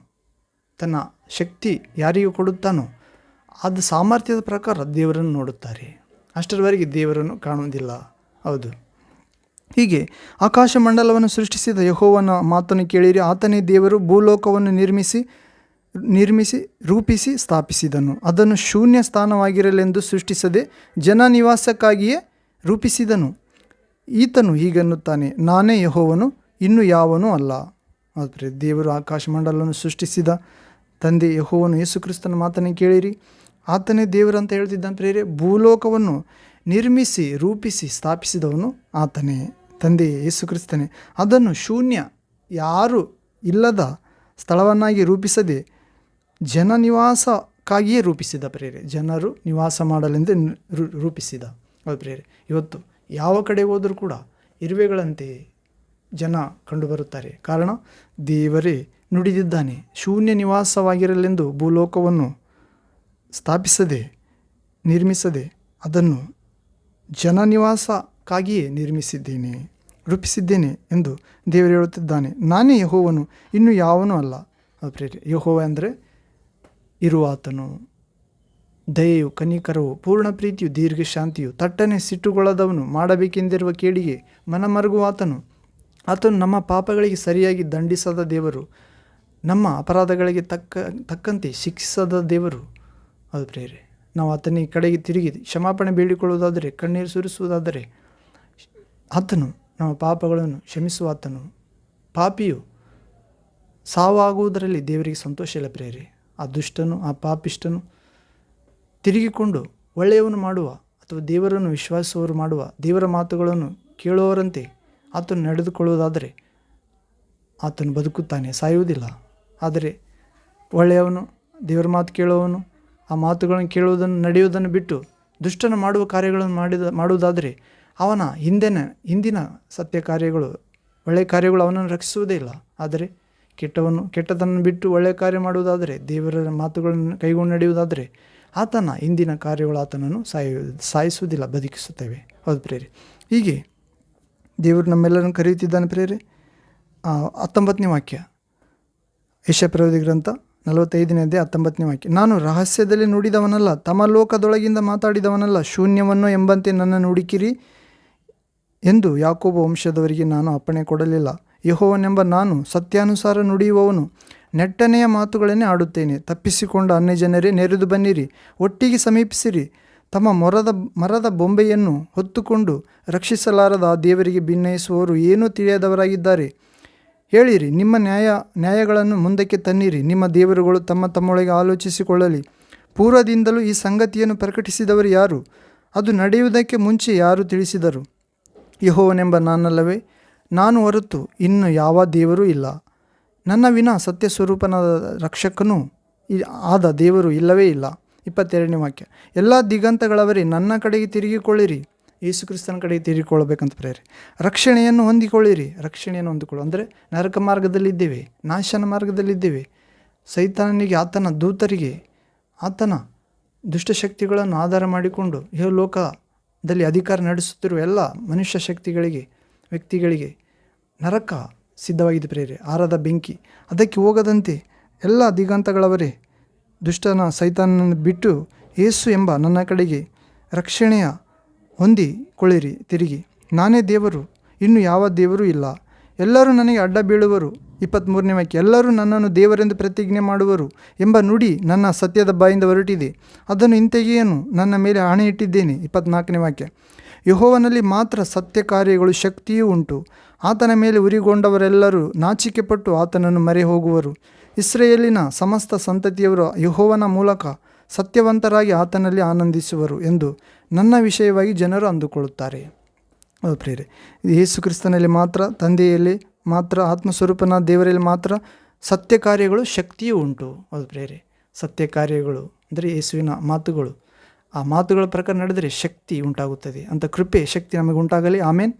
ತನ್ನ ಶಕ್ತಿ ಯಾರಿಗೂ ಕೊಡುತ್ತಾನೋ ಅದು ಸಾಮರ್ಥ್ಯದ ಪ್ರಕಾರ ದೇವರನ್ನು ನೋಡುತ್ತಾರೆ. ಅಷ್ಟರವರೆಗೆ ದೇವರನ್ನು ಕಾಣುವುದಿಲ್ಲ. ಹೌದು. ಹೀಗೆ ಆಕಾಶ ಮಂಡಲವನ್ನು ಸೃಷ್ಟಿಸಿದ ಯಹೋವನ ಮಾತನ್ನು ಕೇಳಿರಿ. ಆತನೇ ದೇವರು ಭೂಲೋಕವನ್ನು ನಿರ್ಮಿಸಿ ನಿರ್ಮಿಸಿ, ರೂಪಿಸಿ, ಸ್ಥಾಪಿಸಿದನು. ಅದನ್ನು ಶೂನ್ಯ ಸ್ಥಾನವಾಗಿರಲೆಂದು ಸೃಷ್ಟಿಸದೆ ಜನ ನಿವಾಸಕ್ಕಾಗಿಯೇ ರೂಪಿಸಿದನು. ಈತನು ಹೀಗನ್ನುತ್ತಾನೆ, ನಾನೇ ಯಹೋವನು, ಇನ್ನು ಯಾವನೂ ಅಲ್ಲ. ಆದರೆ ದೇವರು ಆಕಾಶ ಮಂಡಲವನ್ನು ಸೃಷ್ಟಿಸಿದ ತಂದೆ ಯಹೋವನು ಯೇಸುಕ್ರಿಸ್ತನ ಮಾತನ್ನು ಕೇಳಿರಿ. ಆತನೇ ದೇವರಂತ ಹೇಳ್ತಿದ್ದಾನೆ ಪ್ರೇರೆ ಭೂಲೋಕವನ್ನು ನಿರ್ಮಿಸಿ, ರೂಪಿಸಿ, ಸ್ಥಾಪಿಸಿದವನು ಆತನೇ, ತಂದೆ ಯೇಸುಕ್ರಿಸ್ತನೇ. ಅದನ್ನು ಶೂನ್ಯ, ಯಾರು ಇಲ್ಲದ ಸ್ಥಳವನ್ನಾಗಿ ರೂಪಿಸದೆ ಜನ ನಿವಾಸಕ್ಕಾಗಿಯೇ ರೂಪಿಸಿದ ಪ್ರೇರೆ. ಜನರು ನಿವಾಸ ಮಾಡಲೆಂದೇ ರೂಪಿಸಿದ. ಅದು ಪ್ರೇರೆ. ಇವತ್ತು ಯಾವ ಕಡೆ ಹೋದರೂ ಕೂಡ ಇರುವೆಗಳಂತೆ ಜನ ಕಂಡುಬರುತ್ತಾರೆ. ಕಾರಣ, ದೇವರೇ ನುಡಿದಿದ್ದಾನೆ. ಶೂನ್ಯ ನಿವಾಸವಾಗಿರಲೆಂದು ಭೂಲೋಕವನ್ನು ಸ್ಥಾಪಿಸದೆ, ನಿರ್ಮಿಸದೆ ಅದನ್ನು ಜನ ನಿವಾಸಕ್ಕಾಗಿಯೇ ನಿರ್ಮಿಸಿದ್ದೇನೆ, ರೂಪಿಸಿದ್ದೇನೆ ಎಂದು ದೇವರು ಹೇಳುತ್ತಿದ್ದಾನೆ. ನಾನೇ ಯಹೋವನು, ಇನ್ನು ಯಾವನೂ ಅಲ್ಲ. ಪ್ರೇರೆ ಯಹೋವ ಅಂದರೆ ಇರುವಾತನು. ದಯೆಯು ಕನಿಕರವು, ಪೂರ್ಣ ಪ್ರೀತಿಯು, ದೀರ್ಘ ಶಾಂತಿಯು, ತಟ್ಟನೆ ಸಿಟ್ಟುಗೊಳ್ಳದವನು ಮಾಡಬೇಕೆಂದಿರುವ ಕೇಡಿಗೆ ಮನಮರುಗುವಾತನು ಆತನು. ನಮ್ಮ ಪಾಪಗಳಿಗೆ ಸರಿಯಾಗಿ ದಂಡಿಸದ ದೇವರು, ನಮ್ಮ ಅಪರಾಧಗಳಿಗೆ ತಕ್ಕ, ತಕ್ಕಂತೆ ಶಿಕ್ಷಿಸದ ದೇವರು. ಅದು ಪ್ರೇರೆ ನಾವು ಆತನಿಗೆ ಕಡೆಗೆ ತಿರುಗಿ ಕ್ಷಮಾಪಣೆ ಬೇಡಿಕೊಳ್ಳುವುದಾದರೆ, ಕಣ್ಣೀರು ಸುರಿಸುವುದಾದರೆ, ಆತನು ನಮ್ಮ ಪಾಪಗಳನ್ನು ಕ್ಷಮಿಸುವ ಆತನು. ಪಾಪಿಯು ಸಾವಾಗುವುದರಲ್ಲಿ ದೇವರಿಗೆ ಸಂತೋಷ ಇಲ್ಲ ಪ್ರೇರೆ ಆ ದುಷ್ಟನು, ಆ ಪಾಪಿಷ್ಟನು ತಿರುಗಿಕೊಂಡು ಒಳ್ಳೆಯವನು ಮಾಡುವ ಅಥವಾ ದೇವರನ್ನು ವಿಶ್ವಾಸವರು ಮಾಡುವ ದೇವರ ಮಾತುಗಳನ್ನು ಕೇಳುವವರಂತೆ ಆತನು ನಡೆದುಕೊಳ್ಳುವುದಾದರೆ ಆತನು ಬದುಕುತ್ತಾನೆ, ಸಾಯುವುದಿಲ್ಲ. ಆದರೆ ಒಳ್ಳೆಯವನು ದೇವರ ಮಾತು ಕೇಳುವವನು, ಆ ಮಾತುಗಳನ್ನು ಕೇಳುವುದನ್ನು, ನಡೆಯುವುದನ್ನು ಬಿಟ್ಟು ದುಷ್ಟನ ಮಾಡುವ ಕಾರ್ಯಗಳನ್ನು ಮಾಡಿದ, ಮಾಡುವುದಾದರೆ ಅವನ ಹಿಂದಿನ ಹಿಂದಿನ ಸತ್ಯ ಕಾರ್ಯಗಳು, ಒಳ್ಳೆಯ ಕಾರ್ಯಗಳು ಅವನನ್ನು ರಕ್ಷಿಸುವುದೇ ಇಲ್ಲ. ಆದರೆ ಕೆಟ್ಟವನು ಕೆಟ್ಟದನ್ನು ಬಿಟ್ಟು ಒಳ್ಳೆಯ ಕಾರ್ಯ ಮಾಡುವುದಾದರೆ ದೇವರ ಮಾತುಗಳನ್ನು ಕೈಗೊಂಡು ನಡೆಯುವುದಾದರೆ ಆತನ ಇಂದಿನ ಕಾರ್ಯಗಳು ಆತನನ್ನು ಸಾಯ, ಸಾಯಿಸುವುದಿಲ್ಲ, ಬದುಕಿಸುತ್ತೇವೆ. ಹೌದು ಪ್ರೇರಿ ಹೀಗೆ ದೇವರು ನಮ್ಮೆಲ್ಲರನ್ನು ಕರೆಯುತ್ತಿದ್ದಾನೆ ಪ್ರೇರೆ ಹತ್ತೊಂಬತ್ತನೇ ವಾಕ್ಯ. ಯಶ ಪ್ರವೃತ್ತಿ ಗ್ರಂಥ ನಲವತ್ತೈದನೇ ಅಧ್ಯಾಯ ಹತ್ತೊಂಬತ್ತನೇ ವಾಕ್ಯ. ನಾನು ರಹಸ್ಯದಲ್ಲಿ ನುಡಿದವನಲ್ಲ ತಮ್ಮ ಲೋಕದೊಳಗಿಂದ ಮಾತಾಡಿದವನಲ್ಲ, ಶೂನ್ಯವನ್ನು ಎಂಬಂತೆ ನನ್ನ ಹುಡುಕಿರಿ ಎಂದು ಯಾಕೋಬ ವಂಶದವರಿಗೆ ನಾನು ಅಪ್ಪಣೆ ಕೊಡಲಿಲ್ಲ. ಯಹೋವನೆಂಬ ನಾನು ಸತ್ಯಾನುಸಾರ ನುಡಿಯುವವನು. ನೆಟ್ಟನೆಯ ಮಾತುಗಳನ್ನೇ ಆಡುತ್ತೇನೆ. ತಪ್ಪಿಸಿಕೊಂಡ ಅನ್ಯ ಜನರೇ ನೆರೆದು ಬನ್ನಿರಿ. ಒಟ್ಟಿಗೆ ಸಮೀಪಿಸಿರಿ. ತಮ್ಮ ಮೊರದ, ಮರದ ಬೊಂಬೆಯನ್ನು ಹೊತ್ತುಕೊಂಡು ರಕ್ಷಿಸಲಾರದ ಆ ದೇವರಿಗೆ ಭಿನ್ನಯಿಸುವವರು ಏನೂ ತಿಳಿಯದವರಾಗಿದ್ದಾರೆ. ಹೇಳಿರಿ, ನಿಮ್ಮ ನ್ಯಾಯ, ನ್ಯಾಯಗಳನ್ನು ಮುಂದಕ್ಕೆ ತನ್ನಿರಿ. ನಿಮ್ಮ ದೇವರುಗಳು ತಮ್ಮ ತಮ್ಮೊಳಗೆ ಆಲೋಚಿಸಿಕೊಳ್ಳಲಿ. ಪೂರ್ವದಿಂದಲೂ ಈ ಸಂಗತಿಯನ್ನು ಪ್ರಕಟಿಸಿದವರು ಯಾರು? ಅದು ನಡೆಯುವುದಕ್ಕೆ ಮುಂಚೆ ಯಾರು ತಿಳಿಸಿದರು? ಯಹೋವನೆಂಬ ನಾನಲ್ಲವೇ? ನಾನು ಹೊರತು ಇನ್ನು ಯಾವ ದೇವರೂ ಇಲ್ಲ. ನನ್ನ ವಿನ ಸತ್ಯ ಸ್ವರೂಪನಾದ ರಕ್ಷಕನು ಆದ ದೇವರು ಇಲ್ಲವೇ ಇಲ್ಲ. ಇಪ್ಪತ್ತೆರಡನೇ ವಾಕ್ಯ. ಎಲ್ಲ ದಿಗಂತಗಳವರೇ ನನ್ನ ಕಡೆಗೆ ತಿರುಗಿಕೊಳ್ಳಿರಿ. ಯೇಸು ಕ್ರಿಸ್ತನ ಕಡೆಗೆ ತಿರುಗಿಕೊಳ್ಳಬೇಕಂತ ಪ್ರೇರಿ ರಕ್ಷಣೆಯನ್ನು ಹೊಂದಿಕೊಳ್ಳಿರಿ. ರಕ್ಷಣೆಯನ್ನು ಹೊಂದಿಕೊಳ್ಳು. ಅಂದರೆ ನರಕ ಮಾರ್ಗದಲ್ಲಿದ್ದೇವೆ, ನಾಶನ ಮಾರ್ಗದಲ್ಲಿದ್ದೇವೆ. ಸೈತಾನನಿಗೆ, ಆತನ ದೂತರಿಗೆ, ಆತನ ದುಷ್ಟಶಕ್ತಿಗಳನ್ನು ಆಧಾರ ಮಾಡಿಕೊಂಡು ಈ ಲೋಕದಲ್ಲಿ ಅಧಿಕಾರ ನಡೆಸುತ್ತಿರುವ ಎಲ್ಲ ಮನುಷ್ಯ ಶಕ್ತಿಗಳಿಗೆ, ವ್ಯಕ್ತಿಗಳಿಗೆ ನರಕ ಸಿದ್ಧವಾಗಿದೆ ಪ್ರೇರಿ ಆರದ ಬೆಂಕಿ. ಅದಕ್ಕೆ ಹೋಗದಂತೆ ಎಲ್ಲ ದಿಗಂತಗಳವರೇ, ದುಷ್ಟನ ಸೈತಾನನ್ನು ಬಿಟ್ಟು ಏಸು ಎಂಬ ನನ್ನ ಕಡೆಗೆ ರಕ್ಷಣೆಯ ಹೊಂದಿಕೊಳ್ಳಿರಿ ತಿರುಗಿ. ನಾನೇ ದೇವರು, ಇನ್ನು ಯಾವ ದೇವರೂ ಇಲ್ಲ. ಎಲ್ಲರೂ ನನಗೆ ಅಡ್ಡ ಬೀಳುವರು. ಇಪ್ಪತ್ತ್ಮೂರನೇ ವಾಕ್ಯ, ಎಲ್ಲರೂ ನನ್ನನ್ನು ದೇವರೆಂದು ಪ್ರತಿಜ್ಞೆ ಮಾಡುವರು ಎಂಬ ನುಡಿ ನನ್ನ ಸತ್ಯದ ಬಾಯಿಂದ ಹೊರಟಿದೆ. ಅದನ್ನು ಇಂತೆಗೆಯನ್ನು ನನ್ನ ಮೇಲೆ ಹಣೆ ಇಟ್ಟಿದ್ದೇನೆ ಇಪ್ಪತ್ನಾಲ್ಕನೇ ವಾಕ್ಯ, ಯಹೋವನಲ್ಲಿ ಮಾತ್ರ ಸತ್ಯ ಕಾರ್ಯಗಳು ಶಕ್ತಿಯೂ ಉಂಟು. ಆತನ ಮೇಲೆ ಉರಿಗೊಂಡವರೆಲ್ಲರೂ ನಾಚಿಕೆಪಟ್ಟು ಆತನನ್ನು ಮರೆ ಹೋಗುವರು ಇಸ್ರೇಲಿನ ಸಮಸ್ತ ಸಂತತಿಯವರು ಯಹೋವನ ಮೂಲಕ ಸತ್ಯವಂತರಾಗಿ ಆತನಲ್ಲಿ ಆನಂದಿಸುವರು ಎಂದು ನನ್ನ ವಿಷಯವಾಗಿ ಜನರು ಅಂದುಕೊಳ್ಳುತ್ತಾರೆ. ಪ್ರೇರೆ ಪ್ರಿಯರೇ, ಇದು ಯೇಸು ಕ್ರಿಸ್ತನಲ್ಲಿ ಮಾತ್ರ, ತಂದೆಯಲ್ಲಿ ಮಾತ್ರ, ಆತ್ಮಸ್ವರೂಪನ ದೇವರಲ್ಲಿ ಮಾತ್ರ ಸತ್ಯ ಕಾರ್ಯಗಳು ಶಕ್ತಿಯೂ ಉಂಟು. ಅದು ಪ್ರೇರೆ ಸತ್ಯ ಕಾರ್ಯಗಳು ಅಂದರೆ ಯೇಸುವಿನ ಮಾತುಗಳು. ಆ ಮಾತುಗಳ ಪ್ರಕಾರ ನಡೆದರೆ ಶಕ್ತಿ ಉಂಟಾಗುತ್ತದೆ. ಅಂತ ಕೃಪೆ, ಶಕ್ತಿ ನಮಗೆ ಉಂಟಾಗಲಿ ಆಮೇನ್.